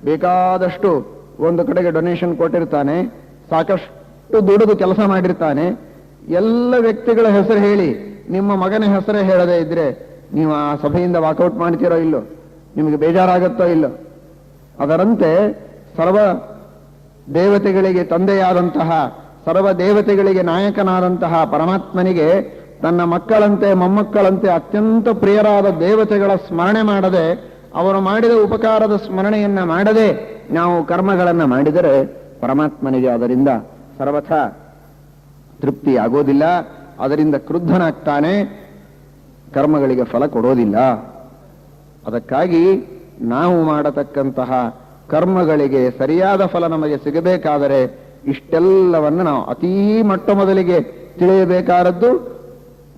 ಬೇಕಾದಷ್ಟು ಒಂದು ಕಡೆಗೆ ಡೊನೇಷನ್ ಕೊಟ್ಟಿರ್ತಾನೆ, ಸಾಕಷ್ಟು ದುಡಿದು ಕೆಲಸ ಮಾಡಿರ್ತಾನೆ. ಎಲ್ಲ ವ್ಯಕ್ತಿಗಳ ಹೆಸರು ಹೇಳಿ, ನಿಮ್ಮ ಮಗನ ಹೆಸರೇ ಹೇಳದೇ ಇದ್ರೆ ನೀವು ಆ ಸಭೆಯಿಂದ ವಾಕೌಟ್ ಮಾಡ್ತೀರೋ ಇಲ್ಲೋ? ನಿಮಗೆ ಬೇಜಾರಾಗುತ್ತೋ ಇಲ್ಲೋ? ಅದರಂತೆ ಸರ್ವ ದೇವತೆಗಳಿಗೆ ತಂದೆಯಾದಂತಹ ಸರ್ವ ದೇವತೆಗಳಿಗೆ ನಾಯಕನಾದಂತಹ ಪರಮಾತ್ಮನಿಗೆ ತನ್ನ ಮಕ್ಕಳಂತೆ ಮೊಮ್ಮಕ್ಕಳಂತೆ ಅತ್ಯಂತ ಪ್ರಿಯರಾದ ದೇವತೆಗಳ ಸ್ಮರಣೆ ಮಾಡದೆ, ಅವರು ಮಾಡಿದ ಉಪಕಾರದ ಸ್ಮರಣೆಯನ್ನ ಮಾಡದೆ ನಾವು ಕರ್ಮಗಳನ್ನು ಮಾಡಿದರೆ ಪರಮಾತ್ಮನಿಗೆ ಅದರಿಂದ ಸರ್ವಥ ತೃಪ್ತಿ ಆಗೋದಿಲ್ಲ ಅದರಿಂದ ಕ್ರುದ್ಧನಾಗ್ತಾನೆ, ಕರ್ಮಗಳಿಗೆ ಫಲ ಕೊಡೋದಿಲ್ಲ. ಅದಕ್ಕಾಗಿ ನಾವು ಮಾಡತಕ್ಕಂತಹ ಕರ್ಮಗಳಿಗೆ ಸರಿಯಾದ ಫಲ ನಮಗೆ ಸಿಗಬೇಕಾದರೆ ಇಷ್ಟೆಲ್ಲವನ್ನು ನಾವು ಅತೀ ಮೊಟ್ಟ ಮೊದಲಿಗೆ ತಿಳಿಯಬೇಕಾದದ್ದು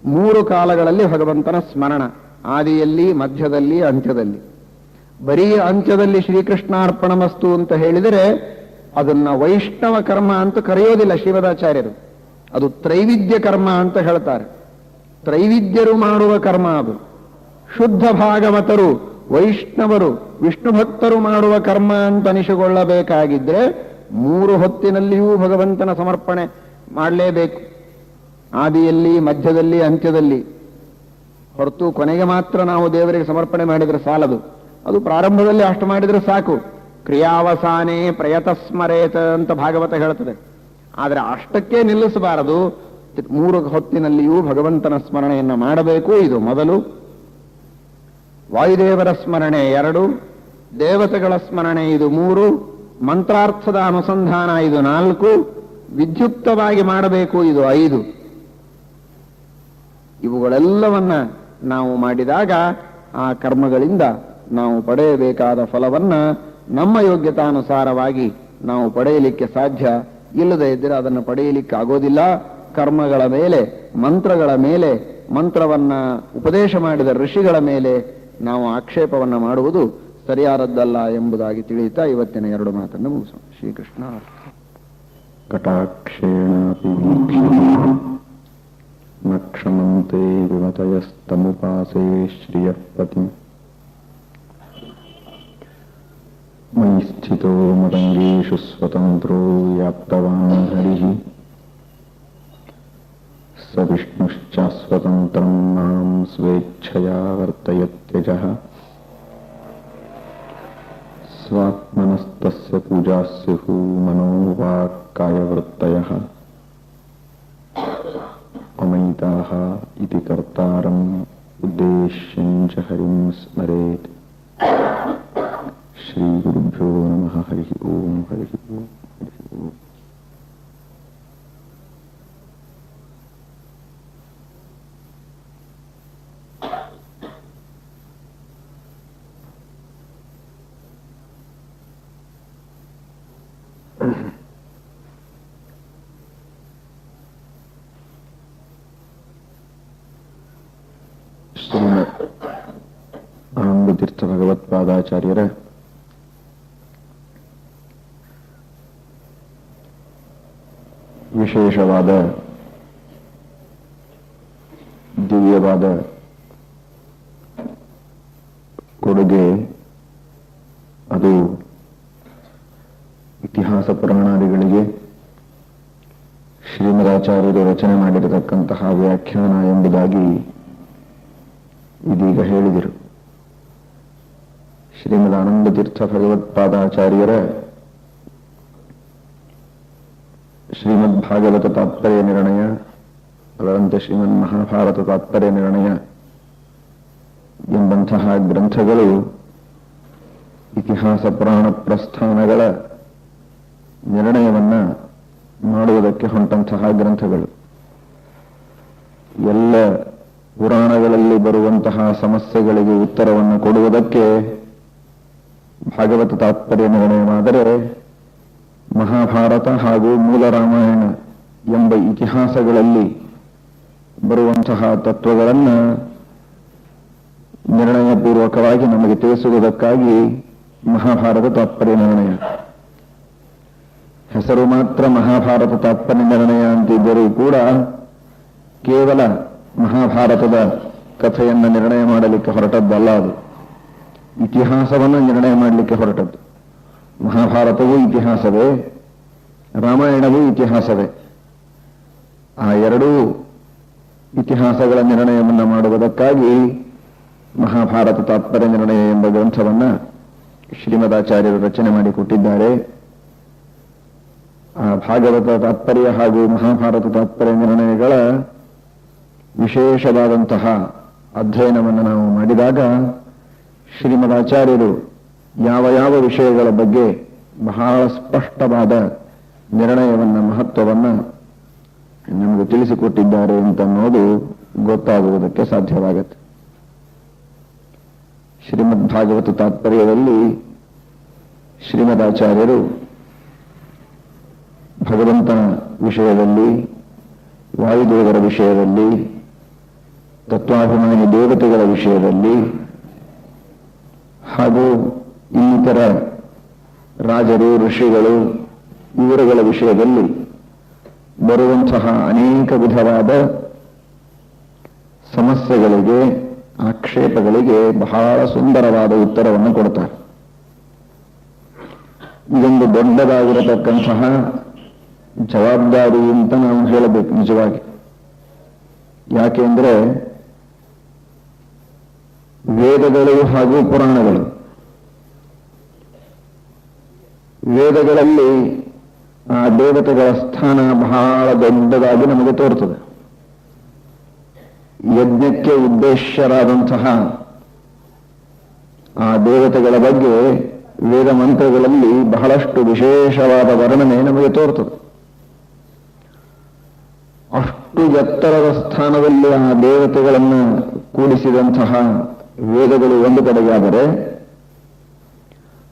ಮೂರು ಕಾಲಗಳಲ್ಲಿ ಭಗವಂತನ ಸ್ಮರಣ. ಆದಿಯಲ್ಲಿ, ಮಧ್ಯದಲ್ಲಿ, ಅಂತ್ಯದಲ್ಲಿ. ಬರೀ ಅಂತ್ಯದಲ್ಲಿ ಶ್ರೀಕೃಷ್ಣಾರ್ಪಣಮಸ್ತು ಅಂತ ಹೇಳಿದರೆ ಅದನ್ನ ವೈಷ್ಣವ ಕರ್ಮ ಅಂತ ಕರೆಯೋದಿಲ್ಲ ಶ್ರೀಮದಾಚಾರ್ಯರು. ಅದು ತ್ರೈವಿಧ್ಯ ಕರ್ಮ ಅಂತ ಹೇಳ್ತಾರೆ. ತ್ರೈವಿದ್ಯರು ಮಾಡುವ ಕರ್ಮ ಅದು. ಶುದ್ಧ ಭಾಗವತರು, ವೈಷ್ಣವರು ವಿಷ್ಣು ಭಕ್ತರು ಮಾಡುವ ಕರ್ಮ ಅಂತ ಅನಿಸಿಕೊಳ್ಳಬೇಕಾಗಿದ್ರೆ ಮೂರು ಹೊತ್ತಿನಲ್ಲಿಯೂ ಭಗವಂತನ ಸಮರ್ಪಣೆ ಮಾಡಲೇಬೇಕು. ಆದಿಯಲ್ಲಿ ಮಧ್ಯದಲ್ಲಿ, ಅಂತ್ಯದಲ್ಲಿ. ಹೊರತು ಕೊನೆಗೆ ಮಾತ್ರ ನಾವು ದೇವರಿಗೆ ಸಮರ್ಪಣೆ ಮಾಡಿದರೆ ಸಾಲದು. ಅದು ಪ್ರಾರಂಭದಲ್ಲಿ ಅಷ್ಟು ಮಾಡಿದರೆ ಸಾಕು. ಕ್ರಿಯಾವಸಾನೆ ಪ್ರಯತಸ್ಮರೇತ ಅಂತ ಭಾಗವತ ಹೇಳ್ತದೆ. ಆದರೆ ಅಷ್ಟಕ್ಕೆ ನಿಲ್ಲಿಸಬಾರದು. ಮೂರು ಹೊತ್ತಿನಲ್ಲಿಯೂ ಭಗವಂತನ ಸ್ಮರಣೆಯನ್ನು ಮಾಡಬೇಕು. ಇದು ಮೊದಲು. ವಾಯುದೇವರ ಸ್ಮರಣೆ ಎರಡು. ದೇವತೆಗಳ ಸ್ಮರಣೆ ಇದು ಮೂರು. ಮಂತ್ರಾರ್ಥದ ಅನುಸಂಧಾನ ಇದು ನಾಲ್ಕು, ವಿದ್ಯುಕ್ತವಾಗಿ ಮಾಡಬೇಕು ಇದು ಐದು. ಇವುಗಳೆಲ್ಲವನ್ನ ನಾವು ಮಾಡಿದಾಗ ಆ ಕರ್ಮಗಳಿಂದ ನಾವು ಪಡೆಯಬೇಕಾದ ಫಲವನ್ನ ನಮ್ಮ ಯೋಗ್ಯತಾನುಸಾರವಾಗಿ ನಾವು ಪಡೆಯಲಿಕ್ಕೆ ಸಾಧ್ಯ. ಇಲ್ಲದೆ ಇದ್ದರೆ ಅದನ್ನು ಪಡೆಯಲಿಕ್ಕೆ ಆಗೋದಿಲ್ಲ. ಕರ್ಮಗಳ ಮೇಲೆ, ಮಂತ್ರಗಳ ಮೇಲೆ, ಮಂತ್ರವನ್ನ ಉಪದೇಶ ಮಾಡಿದ ಋಷಿಗಳ ಮೇಲೆ ನಾವು ಆಕ್ಷೇಪವನ್ನು ಮಾಡುವುದು ಸರಿಯಾದದ್ದಲ್ಲ ಎಂಬುದಾಗಿ ತಿಳಿಯುತ್ತಾ ಇವತ್ತಿನ ಎರಡು ಮಾತನ್ನು ಮುಗಿಸೋಣ ಶ್ರೀಕೃಷ್ಣ कटाक्षेणापि वीक्षते न क्षमन्ते विमतयस्तमुपासे श्रियः पतिम् मयि स्थितो मदङ्गेषु स्वतन्त्रो व्याप्तवान् हरिः स विष्णुश्चास्वतन्त्रम् मां स्वेच्छया वर्तयत्यजः स्वात्मनस्त पूजा स्यु मनोवा कायवृत्त अमयिता कर्ता उद्देश्य हरिं स्मरेत्। श्रीगुरुभ्यो नम हरि ओं, हरि ओम। ವಿಶೇಷವಾದ, ದಿವ್ಯವಾದ ಕೊಡುಗೆ, ಅದು ಇತಿಹಾಸ ಪುರಾಣಾದಿಗಳಿಗೆ ಶ್ರೀಮದಾಚಾರ್ಯರು ರಚನೆ ಮಾಡಿರತಕ್ಕಂತಹ ವ್ಯಾಖ್ಯಾನ ಎಂಬುದಾಗಿ ಇದೀಗ ಹೇಳಿದರು. ಶ್ರೀಮದ್ ಆನಂದತೀರ್ಥ ಭಗವತ್ಪಾದಾಚಾರ್ಯರ ಶ್ರೀಮದ್ ಭಾಗವತ ತಾತ್ಪರ್ಯ ನಿರ್ಣಯ ಅದರಂತೆ ಶ್ರೀಮದ್ ಮಹಾಭಾರತ ತಾತ್ಪರ್ಯ ನಿರ್ಣಯ ಎಂಬಂತಹ ಗ್ರಂಥಗಳು ಇತಿಹಾಸ ಪುರಾಣ ಪ್ರಸ್ಥಾನಗಳ ನಿರ್ಣಯವನ್ನು ಮಾಡುವುದಕ್ಕೆ ಹೊಂಟಂತಹ ಗ್ರಂಥಗಳು. ಎಲ್ಲ ಪುರಾಣಗಳಲ್ಲಿ ಬರುವಂತಹ ಸಮಸ್ಯೆಗಳಿಗೆ ಉತ್ತರವನ್ನು ಕೊಡುವುದಕ್ಕೆ ಭಾಗವತ ತಾತ್ಪರ್ಯ ನಿರ್ಣಯವಾದರೆ ಮಹಾಭಾರತ ಹಾಗೂ ಮೂಲ ರಾಮಾಯಣ ಎಂಬ ಇತಿಹಾಸಗಳಲ್ಲಿ ಬರುವಂತಹ ತತ್ವಗಳನ್ನ ನಿರ್ಣಯಪೂರ್ವಕವಾಗಿ ನಮಗೆ ತಿಳಿಸುವುದಕ್ಕಾಗಿ ಮಹಾಭಾರತ ತಾತ್ಪರ್ಯ ನಿರ್ಣಯ. ಹೆಸರು ಮಾತ್ರ ಮಹಾಭಾರತ ತಾತ್ಪರ್ಯ ನಿರ್ಣಯ ಅಂತಿದ್ದರೂ ಕೂಡ ಕೇವಲ ಮಹಾಭಾರತದ ಕಥೆಯನ್ನು ನಿರ್ಣಯ ಮಾಡಲಿಕ್ಕೆ ಹೊರಟದ್ದಲ್ಲ ಅದು. ಇತಿಹಾಸವನ್ನು ನಿರ್ಣಯ ಮಾಡಲಿಕ್ಕೆ ಹೊರಟದ್ದು. ಮಹಾಭಾರತವೂ ಇತಿಹಾಸವೇ, ರಾಮಾಯಣವೂ ಇತಿಹಾಸವೇ. ಆ ಎರಡೂ ಇತಿಹಾಸಗಳ ನಿರ್ಣಯವನ್ನು ಮಾಡುವುದಕ್ಕಾಗಿ ಮಹಾಭಾರತ ತಾತ್ಪರ್ಯ ನಿರ್ಣಯ ಎಂಬ ಗ್ರಂಥವನ್ನು ಶ್ರೀಮದಾಚಾರ್ಯರು ರಚನೆ ಮಾಡಿಕೊಟ್ಟಿದ್ದಾರೆ. ಆ ಭಾಗವತ ತಾತ್ಪರ್ಯ ಹಾಗೂ ಮಹಾಭಾರತ ತಾತ್ಪರ್ಯ ನಿರ್ಣಯಗಳ ವಿಶೇಷವಾದಂತಹ ಅಧ್ಯಯನವನ್ನು ನಾವು ಮಾಡಿದಾಗ ಶ್ರೀಮದಾಚಾರ್ಯರು ಯಾವ ಯಾವ ವಿಷಯಗಳ ಬಗ್ಗೆ ಬಹಳ ಸ್ಪಷ್ಟವಾದ ನಿರ್ಣಯವನ್ನ, ಮಹತ್ವವನ್ನ ನಮಗೆ ತಿಳಿಸಿಕೊಟ್ಟಿದ್ದಾರೆ ಅಂತ ಅನ್ನೋದು ಗೊತ್ತಾಗುವುದಕ್ಕೆ ಸಾಧ್ಯವಾಗತ್ತೆ. ಶ್ರೀಮದ್ ಭಾಗವತ ತಾತ್ಪರ್ಯದಲ್ಲಿ ಶ್ರೀಮದಾಚಾರ್ಯರು ಭಗವಂತನ ವಿಷಯದಲ್ಲಿ, ವಾಯುದೇವರ ವಿಷಯದಲ್ಲಿ, ತತ್ವಾಭಿಮಾನಿ ದೇವತೆಗಳ ವಿಷಯದಲ್ಲಿ ಹಾಗೂ ಇನ್ನಿತರ ರಾಜರು, ಋಷಿಗಳು, ಇವರುಗಳ ವಿಷಯದಲ್ಲಿ ಬರುವಂತಹ ಅನೇಕ ವಿಧವಾದ ಸಮಸ್ಯೆಗಳಿಗೆ, ಆಕ್ಷೇಪಗಳಿಗೆ ಬಹಳ ಸುಂದರವಾದ ಉತ್ತರವನ್ನು ಕೊಡ್ತಾರೆ. ಇದೊಂದು ದೊಡ್ಡದಾಗಿರತಕ್ಕಂತಹ ಜವಾಬ್ದಾರಿ ಅಂತ ನಾವು ಹೇಳಬೇಕು ನಿಜವಾಗಿ. ಯಾಕೆಂದ್ರೆ ವೇದಗಳು ಹಾಗೂ ಪುರಾಣಗಳು ವೇದಗಳಲ್ಲಿ ಆ ದೇವತೆಗಳ ಸ್ಥಾನ ಬಹಳ ದೊಡ್ಡದಾಗಿ ನಮಗೆ ತೋರ್ತದೆ ಯಜ್ಞಕ್ಕೆ ಉದ್ದೇಶರಾದಂತಹ ಆ ದೇವತೆಗಳ ಬಗ್ಗೆ ವೇದ ಮಂತ್ರಗಳಲ್ಲಿ ಬಹಳಷ್ಟು ವಿಶೇಷವಾದ ವರ್ಣನೆ ನಮಗೆ ತೋರ್ತದೆ ಅಷ್ಟು ಎತ್ತರದ ಸ್ಥಾನದಲ್ಲಿ ಆ ದೇವತೆಗಳನ್ನು ಕೂಡಿಸಿದಂತಹ ವೇದಗಳು ಒಂದು ಕಡೆಗಾದರೆ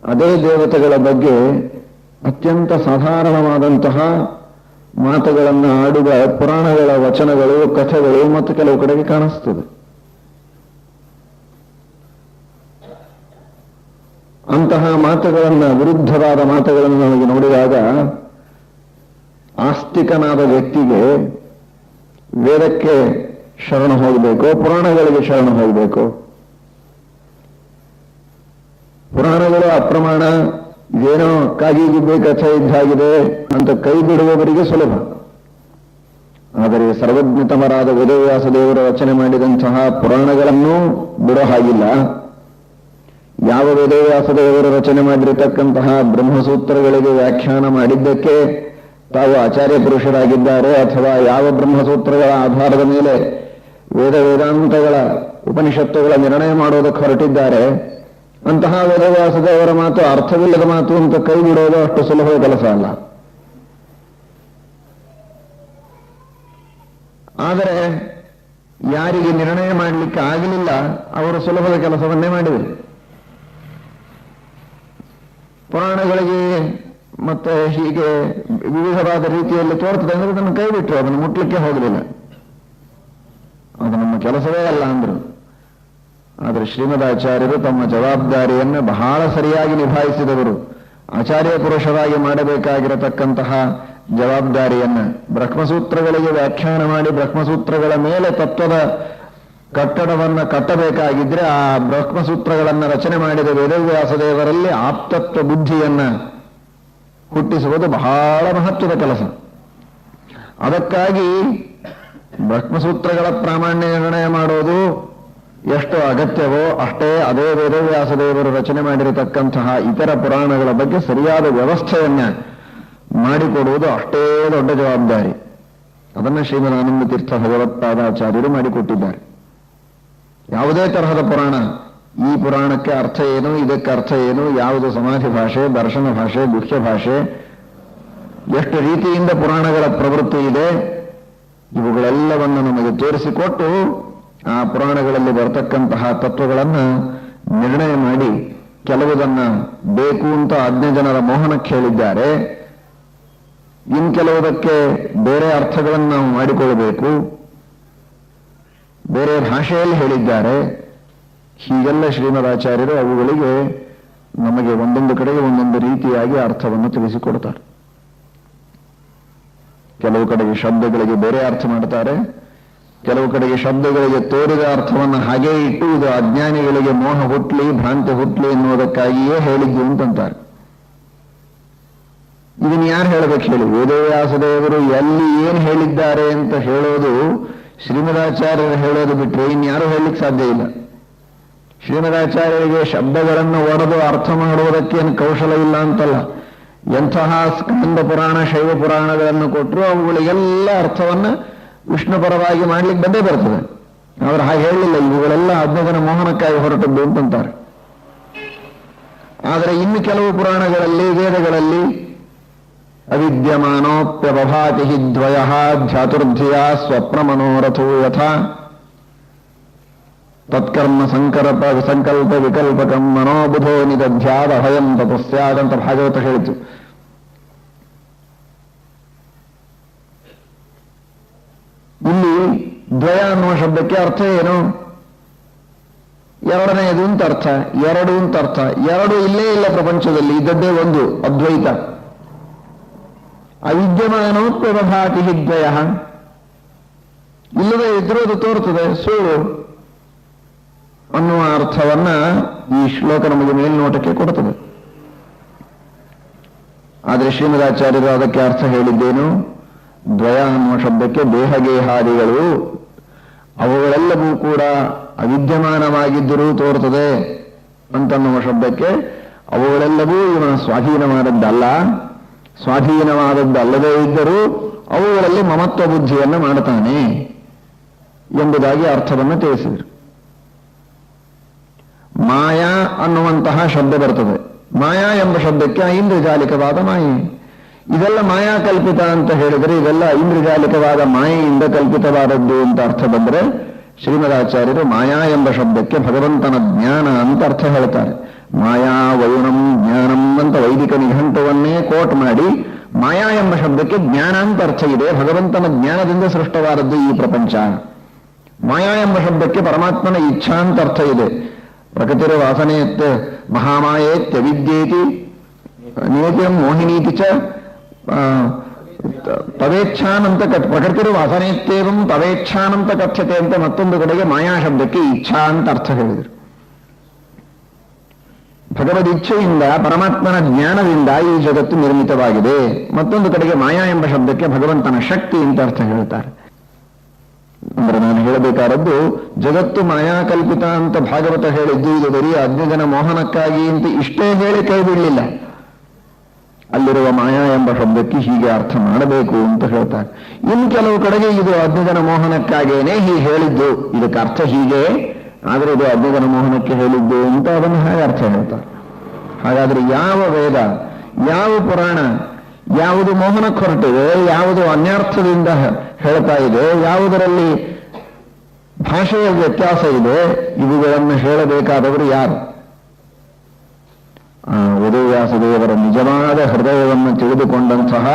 ಅದೇ ದೇವತೆಗಳ ಬಗ್ಗೆ ಅತ್ಯಂತ ಸಾಧಾರಣವಾದಂತಹ ಮಾತುಗಳನ್ನು ಆಡುವ ಪುರಾಣಗಳ ವಚನಗಳು, ಕಥೆಗಳು ಮತ್ತು ಕೆಲವು ಕಡೆಗೆ ಕಾಣಿಸ್ತದೆ. ಅಂತಹ ಮಾತುಗಳನ್ನ, ವಿರುದ್ಧವಾದ ಮಾತುಗಳನ್ನು ನಮಗೆ ನೋಡಿದಾಗ ಆಸ್ತಿಕನಾದ ವ್ಯಕ್ತಿಗೆ ವೇದಕ್ಕೆ ಶರಣ ಹೋಗಬೇಕು, ಪುರಾಣಗಳಿಗೆ ಶರಣ ಹೋಗಬೇಕು. ಪುರಾಣಗಳು ಅಪ್ರಮಾಣ ಇದೇನೋ ಕಾಗಿ ಗಿಬ್ಬೆ ಕಥೆ ಇದ್ದಾಗಿದೆ ಅಂತ ಕೈ ಬಿಡುವವರಿಗೆ ಸುಲಭ. ಆದರೆ ಸರ್ವಜ್ಞತಮರಾದ ವೇದವ್ಯಾಸ ದೇವರು ರಚನೆ ಮಾಡಿದಂತಹ ಪುರಾಣಗಳನ್ನು ಬಿಡೋ ಹಾಗಿಲ್ಲ. ಯಾವ ವೇದವ್ಯಾಸ ದೇವರು ರಚನೆ ಮಾಡಿರತಕ್ಕಂತಹ ಬ್ರಹ್ಮಸೂತ್ರಗಳಿಗೆ ವ್ಯಾಖ್ಯಾನ ಮಾಡಿದ್ದಕ್ಕೆ ತಾವು ಆಚಾರ್ಯ ಪುರುಷರಾಗಿದ್ದಾರೆ ಅಥವಾ ಯಾವ ಬ್ರಹ್ಮಸೂತ್ರಗಳ ಆಧಾರದ ಮೇಲೆ ವೇದ ವೇದಾಂತಗಳ ಉಪನಿಷತ್ತುಗಳ ನಿರ್ಣಯ ಮಾಡುವುದಕ್ಕೆ ಹೊರಟಿದ್ದಾರೆ ಅಂತಹ ವೇದವ್ಯಾಸದೇವರ ಮಾತು ಅರ್ಥವಿಲ್ಲದ ಮಾತು ಅಂತ ಕೈ ಬಿಡೋದು ಅಷ್ಟು ಸುಲಭದ ಕೆಲಸ ಅಲ್ಲ. ಆದರೆ ಯಾರಿಗೆ ನಿರ್ಣಯ ಮಾಡಲಿಕ್ಕೆ ಆಗಲಿಲ್ಲ, ಅವರು ಸುಲಭದ ಕೆಲಸವನ್ನೇ ಮಾಡಿದರು. ಪುರಾಣಗಳಿಗೆ ಮತ್ತೆ ಹೀಗೆ ವಿವಿಧವಾದ ರೀತಿಯಲ್ಲಿ ತೋರ್ತದೆ ಅಂದ್ರೆ ಅದನ್ನು ಕೈ ಬಿಟ್ಟರು, ಅದನ್ನು ಮುಟ್ಲಿಕ್ಕೆ ಹೋಗಲಿಲ್ಲ. ಅದು ನಮ್ಮ ಕೆಲಸವೇ ಅಲ್ಲ ಅಂದ್ರು. ಆದರೆ ಶ್ರೀಮದಾಚಾರ್ಯರು ತಮ್ಮ ಜವಾಬ್ದಾರಿಯನ್ನು ಬಹಳ ಸರಿಯಾಗಿ ನಿಭಾಯಿಸಿದವರು. ಆಚಾರ್ಯ ಪುರುಷರಾಗಿ ಮಾಡಬೇಕಾಗಿರತಕ್ಕಂತಹ ಜವಾಬ್ದಾರಿಯನ್ನ ಬ್ರಹ್ಮಸೂತ್ರಗಳಿಗೆ ವ್ಯಾಖ್ಯಾನ ಮಾಡಿ ಬ್ರಹ್ಮಸೂತ್ರಗಳ ಮೇಲೆ ತತ್ವದ ಕಟ್ಟಡವನ್ನು ಕಟ್ಟಬೇಕಾಗಿದ್ರೆ ಆ ಬ್ರಹ್ಮಸೂತ್ರಗಳನ್ನು ರಚನೆ ಮಾಡಿದ ವೇದವ್ಯಾಸದೇವರಲ್ಲಿ ಆಪ್ತತ್ವ ಬುದ್ಧಿಯನ್ನ ಹುಟ್ಟಿಸುವುದು ಬಹಳ ಮಹತ್ವದ ಕೆಲಸ. ಅದಕ್ಕಾಗಿ ಬ್ರಹ್ಮಸೂತ್ರಗಳ ಪ್ರಾಮಾಣ್ಯ ನಿರ್ಣಯ ಮಾಡೋದು ಎಷ್ಟು ಅಗತ್ಯವೋ ಅಷ್ಟೇ ಅದೇ ವೇದವ್ಯಾಸದೇವರು ರಚನೆ ಮಾಡಿರತಕ್ಕಂತಹ ಇತರ ಪುರಾಣಗಳ ಬಗ್ಗೆ ಸರಿಯಾದ ವ್ಯವಸ್ಥೆಯನ್ನ ಮಾಡಿಕೊಡುವುದು ಅಷ್ಟೇ ದೊಡ್ಡ ಜವಾಬ್ದಾರಿ. ಅದನ್ನು ಶ್ರೀಮದ್ ಆನಂದ ತೀರ್ಥ ಭಗವತ್ಪಾದಾಚಾರ್ಯರು ಮಾಡಿಕೊಟ್ಟಿದ್ದಾರೆ. ಯಾವುದೇ ತರಹದ ಪುರಾಣ, ಈ ಪುರಾಣಕ್ಕೆ ಅರ್ಥ ಏನು, ಇದಕ್ಕೆ ಅರ್ಥ ಏನು, ಯಾವುದು ಸಮಾಧಿ ಭಾಷೆ, ದರ್ಶನ ಭಾಷೆ, ಗುಹ್ಯ ಭಾಷೆ, ಎಷ್ಟು ರೀತಿಯಿಂದ ಪುರಾಣಗಳ ಪ್ರವೃತ್ತಿ ಇದೆ, ಇವುಗಳೆಲ್ಲವನ್ನು ನಮಗೆ ತೋರಿಸಿಕೊಟ್ಟು ಆ ಪುರಾಣಗಳಲ್ಲಿ ಬರತಕ್ಕಂತಹ ತತ್ವಗಳನ್ನು ನಿರ್ಣಯ ಮಾಡಿ ಕೆಲವುದನ್ನ ಬೇಕು ಅಂತ ಅಜ್ಞ ಜನರ ಮೋಹನಕ್ಕೆ ಹೇಳಿದ್ದಾರೆ. ಇನ್ ಕೆಲವುದಕ್ಕೆ ಬೇರೆ ಅರ್ಥಗಳನ್ನು ನಾವು ಮಾಡಿಕೊಳ್ಳಬೇಕು. ಬೇರೆ ಭಾಷೆಯಲ್ಲಿ ಹೇಳಿದ್ದಾರೆ. ಹೀಗೆಲ್ಲ ಶ್ರೀಮದಾಚಾರ್ಯರು ಅವುಗಳಿಗೆ ನಮಗೆ ಒಂದೊಂದು ಕಡೆಗೆ ಒಂದೊಂದು ರೀತಿಯಾಗಿ ಅರ್ಥವನ್ನು ತಿಳಿಸಿಕೊಡ್ತಾರೆ. ಕೆಲವು ಕಡೆಗೆ ಶಬ್ದಗಳಿಗೆ ಬೇರೆ ಅರ್ಥ ಮಾಡ್ತಾರೆ. ಕೆಲವು ಕಡೆಗೆ ಶಬ್ದಗಳಿಗೆ ತೋರಿದ ಅರ್ಥವನ್ನು ಹಾಗೆ ಇಟ್ಟು ಇದು ಅಜ್ಞಾನಿಗಳಿಗೆ ಮೋಹ ಹುಟ್ಲಿ, ಭ್ರಾಂತಿ ಹುಟ್ಲಿ ಎನ್ನುವುದಕ್ಕಾಗಿಯೇ ಹೇಳಿದ್ದು ಅಂತಂತಾರೆ. ಇದನ್ನು ಯಾರು ಹೇಳಬೇಕು ಹೇಳಿ? ವೇದವ್ಯಾಸದೇವರು ಎಲ್ಲಿ ಏನು ಹೇಳಿದ್ದಾರೆ ಅಂತ ಹೇಳೋದು ಶ್ರೀಮದಾಚಾರ್ಯರು ಹೇಳೋದು ಬಿಟ್ಟರೆ ಇನ್ಯಾರು ಹೇಳಲಿಕ್ಕೆ ಸಾಧ್ಯ ಇಲ್ಲ. ಶ್ರೀಮದಾಚಾರ್ಯರಿಗೆ ಶಬ್ದಗಳನ್ನು ಒಡೆದು ಅರ್ಥ ಮಾಡುವುದಕ್ಕೆ ಏನು ಕೌಶಲ ಇಲ್ಲ ಅಂತಲ್ಲ. ಎಂತಹ ಸ್ಕಂದ ಪುರಾಣ, ಶೈವ ಪುರಾಣಗಳನ್ನು ಕೊಟ್ಟರು ಅವುಗಳಿಗೆಲ್ಲ ಅರ್ಥವನ್ನ ವಿಷ್ಣು ಪರವಾಗಿ ಮಾಡ್ಲಿಕ್ಕೆ ಬಂದೇ ಬರ್ತದೆ. ಅವರು ಹಾಗೆ ಹೇಳಲಿಲ್ಲ, ಇವುಗಳೆಲ್ಲ ಅಜ್ಞಾನ ಮೋಹನಕ್ಕಾಗಿ ಹೊರಟದ್ದು ಅಂತಂತಾರೆ. ಆದರೆ ಇನ್ನು ಕೆಲವು ಪುರಾಣಗಳಲ್ಲಿ, ವೇದಗಳಲ್ಲಿ ಅವಿದ್ಯಮಾನೋಪ್ಯಭಾತಿ ದ್ವಯ ಧ್ಯಾತುರ್ಧಿಯ ಸ್ವಪ್ನ ಮನೋರಥೋ ಯಥ ತತ್ಕರ್ಮ ಸಂಕಲ್ಪ ಸಂಕಲ್ಪ ವಿಕಲ್ಪಕಂ ಮನೋಬುಧೋ ನಿದಧ್ಯಾದ ಭಯಂ ತಪಸ್ಯಾದಂತ ಭಾಗವತ ಹೇಳಿತು ಇಲ್ಲಿ ದ್ವಯ ಅನ್ನುವ ಶಬ್ದಕ್ಕೆ ಅರ್ಥ ಏನು? ಎರಡನೆಯದು ಅಂತ ಅರ್ಥ, ಎರಡು ಅಂತ ಅರ್ಥ. ಎರಡು ಇಲ್ಲೇ ಇಲ್ಲ ಪ್ರಪಂಚದಲ್ಲಿ, ಇದ್ದದ್ದೇ ಒಂದು, ಅದ್ವೈತ. ಅವಿದ್ಯಮಾನೋತ್ಪ್ರಭಾತಿ ದ್ವಯ. ಇಲ್ಲದೆ ಇದ್ರೂ ಅದು ತೋರುತ್ತದೆ ಸುಳ್ಳು ಅನ್ನುವ ಅರ್ಥವನ್ನ ಈ ಶ್ಲೋಕ ನಮಗೆ ಮೇಲ್ನೋಟಕ್ಕೆ ಕೊಡುತ್ತದೆ ಆದರೆ ಶ್ರೀಮದಾಚಾರ್ಯರು ಅದಕ್ಕೆ ಅರ್ಥ ಹೇಳಿದ್ದೇನು? ದ್ವಯ ಅನ್ನುವ ಶಬ್ದಕ್ಕೆ ದೇಹಗೇಹಾದಿಗಳು, ಅವುಗಳೆಲ್ಲವೂ ಕೂಡ ಅವಿದ್ಯಮಾನವಾಗಿದ್ದರೂ ತೋರುತ್ತದೆ ಅಂತನ್ನುವ ಶಬ್ದಕ್ಕೆ ಅವುಗಳೆಲ್ಲವೂ ಇವನ ಸ್ವಾಧೀನವಾದದ್ದಲ್ಲ. ಸ್ವಾಧೀನವಾದದ್ದಲ್ಲದೇ ಇದ್ದರೂ ಅವುಗಳಲ್ಲಿ ಮಮತ್ವ ಬುದ್ಧಿಯನ್ನು ಮಾಡುತ್ತಾನೆ ಎಂಬುದಾಗಿ ಅರ್ಥವನ್ನು ತಿಳಿಸಿದರು. ಮಾಯಾ ಅನ್ನುವಂತಹ ಶಬ್ದ ಬರ್ತದೆ. ಮಾಯಾ ಎಂಬ ಶಬ್ದಕ್ಕೆ ಐಂದ್ರಜಾಲಿಕವಾದ ಮಾಯೆ. ಇದೆಲ್ಲ ಮಾಯಾ ಕಲ್ಪಿತ ಅಂತ ಹೇಳಿದರೆ ಇದೆಲ್ಲ ಐಂದ್ರಜಾಲಿಕವಾದ ಮಾಯೆಯಿಂದ ಕಲ್ಪಿತವಾದದ್ದು ಅಂತ ಅರ್ಥ ಬಂದರೆ ಶ್ರೀಮದಾಚಾರ್ಯರು ಮಾಯಾ ಎಂಬ ಶಬ್ದಕ್ಕೆ ಭಗವಂತನ ಜ್ಞಾನ ಅಂತ ಅರ್ಥ ಹೇಳ್ತಾರೆ. ಮಾಯಾ ವಯುಣಂ ಜ್ಞಾನಂ ಅಂತ ವೈದಿಕ ನಿಘಂಟುವನ್ನೇ ಕೋಟ್ ಮಾಡಿ ಮಾಯಾ ಎಂಬ ಶಬ್ದಕ್ಕೆ ಜ್ಞಾನ ಅಂತ ಅರ್ಥ ಇದೆ. ಭಗವಂತನ ಜ್ಞಾನದಿಂದ ಸೃಷ್ಟವಾದದ್ದು ಈ ಪ್ರಪಂಚ. ಮಾಯಾ ಎಂಬ ಶಬ್ದಕ್ಕೆ ಪರಮಾತ್ಮನ ಇಚ್ಛಾ ಅಂತ ಅರ್ಥ ಇದೆ. ಪ್ರಕೃತಿರ ವಾಸನೆಯತ್ತ ಮಹಾಮಾಯೇತ್ಯ ವಿದ್ಯೇತಿ ನಿಯತಿಯಂ ಮೋಹಿನೀತಿ ಚ ಆ, ತ- ತವೇಚ್ಛಾನಂತ ಕಥ್ ಪ್ರಕೃತಿರ ವಾಸನೆಯತ್ತೇವಂ ತವೇಚ್ಛಾನಂತ ಕಥ್ಯತೆ ಅಂತ ಮತ್ತೊಂದು ಕಡೆಗೆ ಮಾಯಾ ಶಬ್ದಕ್ಕೆ ಇಚ್ಛಾ ಅಂತ ಅರ್ಥ ಹೇಳಿದರು. ಭಗವದ್ ಇಚ್ಛೆಯಿಂದ ಪರಮಾತ್ಮನ ಜ್ಞಾನದಿಂದ ಈ ಜಗತ್ತು ನಿರ್ಮಿತವಾಗಿದೆ. ಮತ್ತೊಂದು ಕಡೆಗೆ ಮಾಯಾ ಎಂಬ ಶಬ್ದಕ್ಕೆ ಭಗವಂತನ ಶಕ್ತಿ ಅಂತ ಅರ್ಥ ಹೇಳ್ತಾರೆ. ಅಂದ್ರೆ ನಾನು ಹೇಳಬೇಕಾದದ್ದು ಜಗತ್ತು ಮಾಯಾಕಲ್ಪಿತ ಅಂತ ಭಾಗವತ ಹೇಳಿದ್ದು ಇದು ಬರೀ ಅಜ್ಞಜನ ಮೋಹನಕ್ಕಾಗಿ ಅಂತ ಇಷ್ಟೇ ಹೇಳಿ ಕೈ ಬಿಡಲಿಲ್ಲ ಅಲ್ಲಿರುವ ಮಾಯಾ ಎಂಬ ಶಬ್ದಕ್ಕೆ ಹೀಗೆ ಅರ್ಥ ಮಾಡಬೇಕು ಅಂತ ಹೇಳ್ತಾರೆ. ಇನ್ನು ಕೆಲವು ಕಡೆಗೆ ಇದು ಅಜ್ಞಜನ ಮೋಹನಕ್ಕಾಗೇನೆ ಹೀಗೆ ಹೇಳಿದ್ದು. ಇದಕ್ಕೆ ಅರ್ಥ ಹೀಗೆ. ಆದರೆ ಇದು ಅಜ್ಞಜನ ಮೋಹನಕ್ಕೆ ಹೇಳಿದ್ದು ಅಂತ ಅದನ್ನು ಹಾಗೆ ಅರ್ಥ ಹೇಳ್ತಾರೆ. ಹಾಗಾದ್ರೆ ಯಾವ ವೇದ, ಯಾವ ಪುರಾಣ, ಯಾವುದು ಮೋಹನಕ್ಕೆ ಹೊರಟಿದೆ ಯಾವುದು ಅನ್ಯಾರ್ಥದಿಂದ ಹೇಳ್ತಾ ಇದೆ, ಯಾವುದರಲ್ಲಿ ಭಾಷೆಯ ವ್ಯತ್ಯಾಸ ಇದೆ, ಇವುಗಳನ್ನು ಹೇಳಬೇಕಾದವರು ಯಾರು? ಆ, ವೇದವ್ಯಾಸದೇವರ ನಿಜವಾದ ಹೃದಯವನ್ನು ತಿಳಿದುಕೊಂಡಂತಹ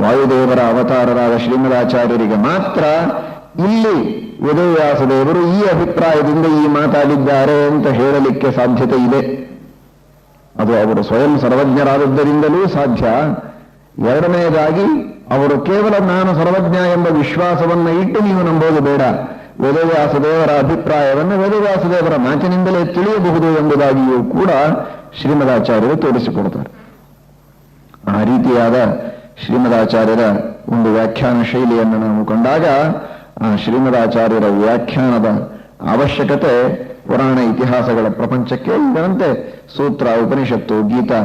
ವಾಯುದೇವರ ಅವತಾರರಾದ ಶ್ರೀಮದಾಚಾರ್ಯರಿಗೆ ಮಾತ್ರ ಇಲ್ಲಿ ವೇದವ್ಯಾಸದೇವರು ಈ ಅಭಿಪ್ರಾಯದಿಂದ ಈ ಮಾತಾಡಿದ್ದಾರೆ ಅಂತ ಹೇಳಲಿಕ್ಕೆ ಸಾಧ್ಯತೆ ಇದೆ. ಅದು ಅವರು ಸ್ವಯಂ ಸರ್ವಜ್ಞರಾದದ್ದರಿಂದಲೂ ಸಾಧ್ಯ. ಎರಡನೆಯದಾಗಿ ಅವರು ಕೇವಲ ನಾನು ಸರ್ವಜ್ಞ ಎಂಬ ವಿಶ್ವಾಸವನ್ನು ಇಟ್ಟು ನೀವು ನಂಬೋದು ಬೇಡ. ವೇದವ್ಯಾಸದೇವರ ಅಭಿಪ್ರಾಯವನ್ನು ವೇದವ್ಯಾಸದೇವರ ಮಾತಿನಿಂದಲೇ ತಿಳಿಯಬಹುದು ಎಂಬುದಾಗಿಯೂ ಕೂಡ ಶ್ರೀಮದಾಚಾರ್ಯರು ತೋರಿಸಿಕೊಡ್ತಾರೆ. ಆ ರೀತಿಯಾದ ಶ್ರೀಮದಾಚಾರ್ಯರ ಒಂದು ವ್ಯಾಖ್ಯಾನ ಶೈಲಿಯನ್ನು ನಾವು ಕಂಡಾಗ ಆ ಶ್ರೀಮದಾಚಾರ್ಯರ ವ್ಯಾಖ್ಯಾನದ ಅವಶ್ಯಕತೆ ಪುರಾಣ ಇತಿಹಾಸಗಳ ಪ್ರಪಂಚಕ್ಕೆ ಇದರಂತೆ ಸೂತ್ರ, ಉಪನಿಷತ್ತು, ಗೀತಾ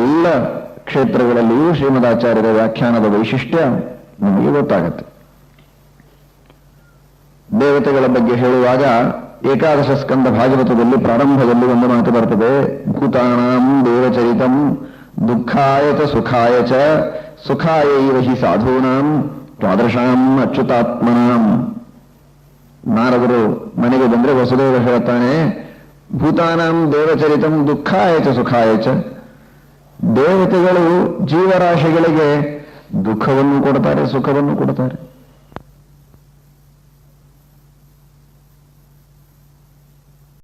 ಎಲ್ಲ ಕ್ಷೇತ್ರಗಳಲ್ಲಿಯೂ ಶ್ರೀಮದಾಚಾರ್ಯರ ವ್ಯಾಖ್ಯಾನದ ವೈಶಿಷ್ಟ್ಯ ನಮಗೆ ಗೊತ್ತಾಗುತ್ತೆ. ದೇವತೆಗಳ ಬಗ್ಗೆ ಹೇಳುವಾಗ ಏಕಾದಶ ಸ್ಕಂದ ಭಾಗವತದಲ್ಲಿ ಪ್ರಾರಂಭದಲ್ಲಿ ಒಂದು ಮಾತು ಬರ್ತದೆ. ಭೂತಾನಾಂ ದೇವಚರಿತಂ ದುಃಖಾಯ ಚ ಸುಖಾಯ ಚ ಸುಖಾಯೈವ ಹಿ ಸಾಧೂನಾಂ ಅಚ್ಯುತಾತ್ಮನಾಂ. ನಾರದರು ಮನೆಗೆ ಬಂದ್ರೆ ವಸುದೇವ ಹೇಳ್ತಾನೆ, ಭೂತಾನಾಂ ದೇವಚರಿತಂ ದುಃಖಾಯ ಚ ಸುಖಾಯ ಚ. ದೇವತೆಗಳು ಜೀವರಾಶಿಗಳಿಗೆ ದುಃಖವನ್ನು ಕೊಡ್ತಾರೆ, ಸುಖವನ್ನು ಕೊಡ್ತಾರೆ.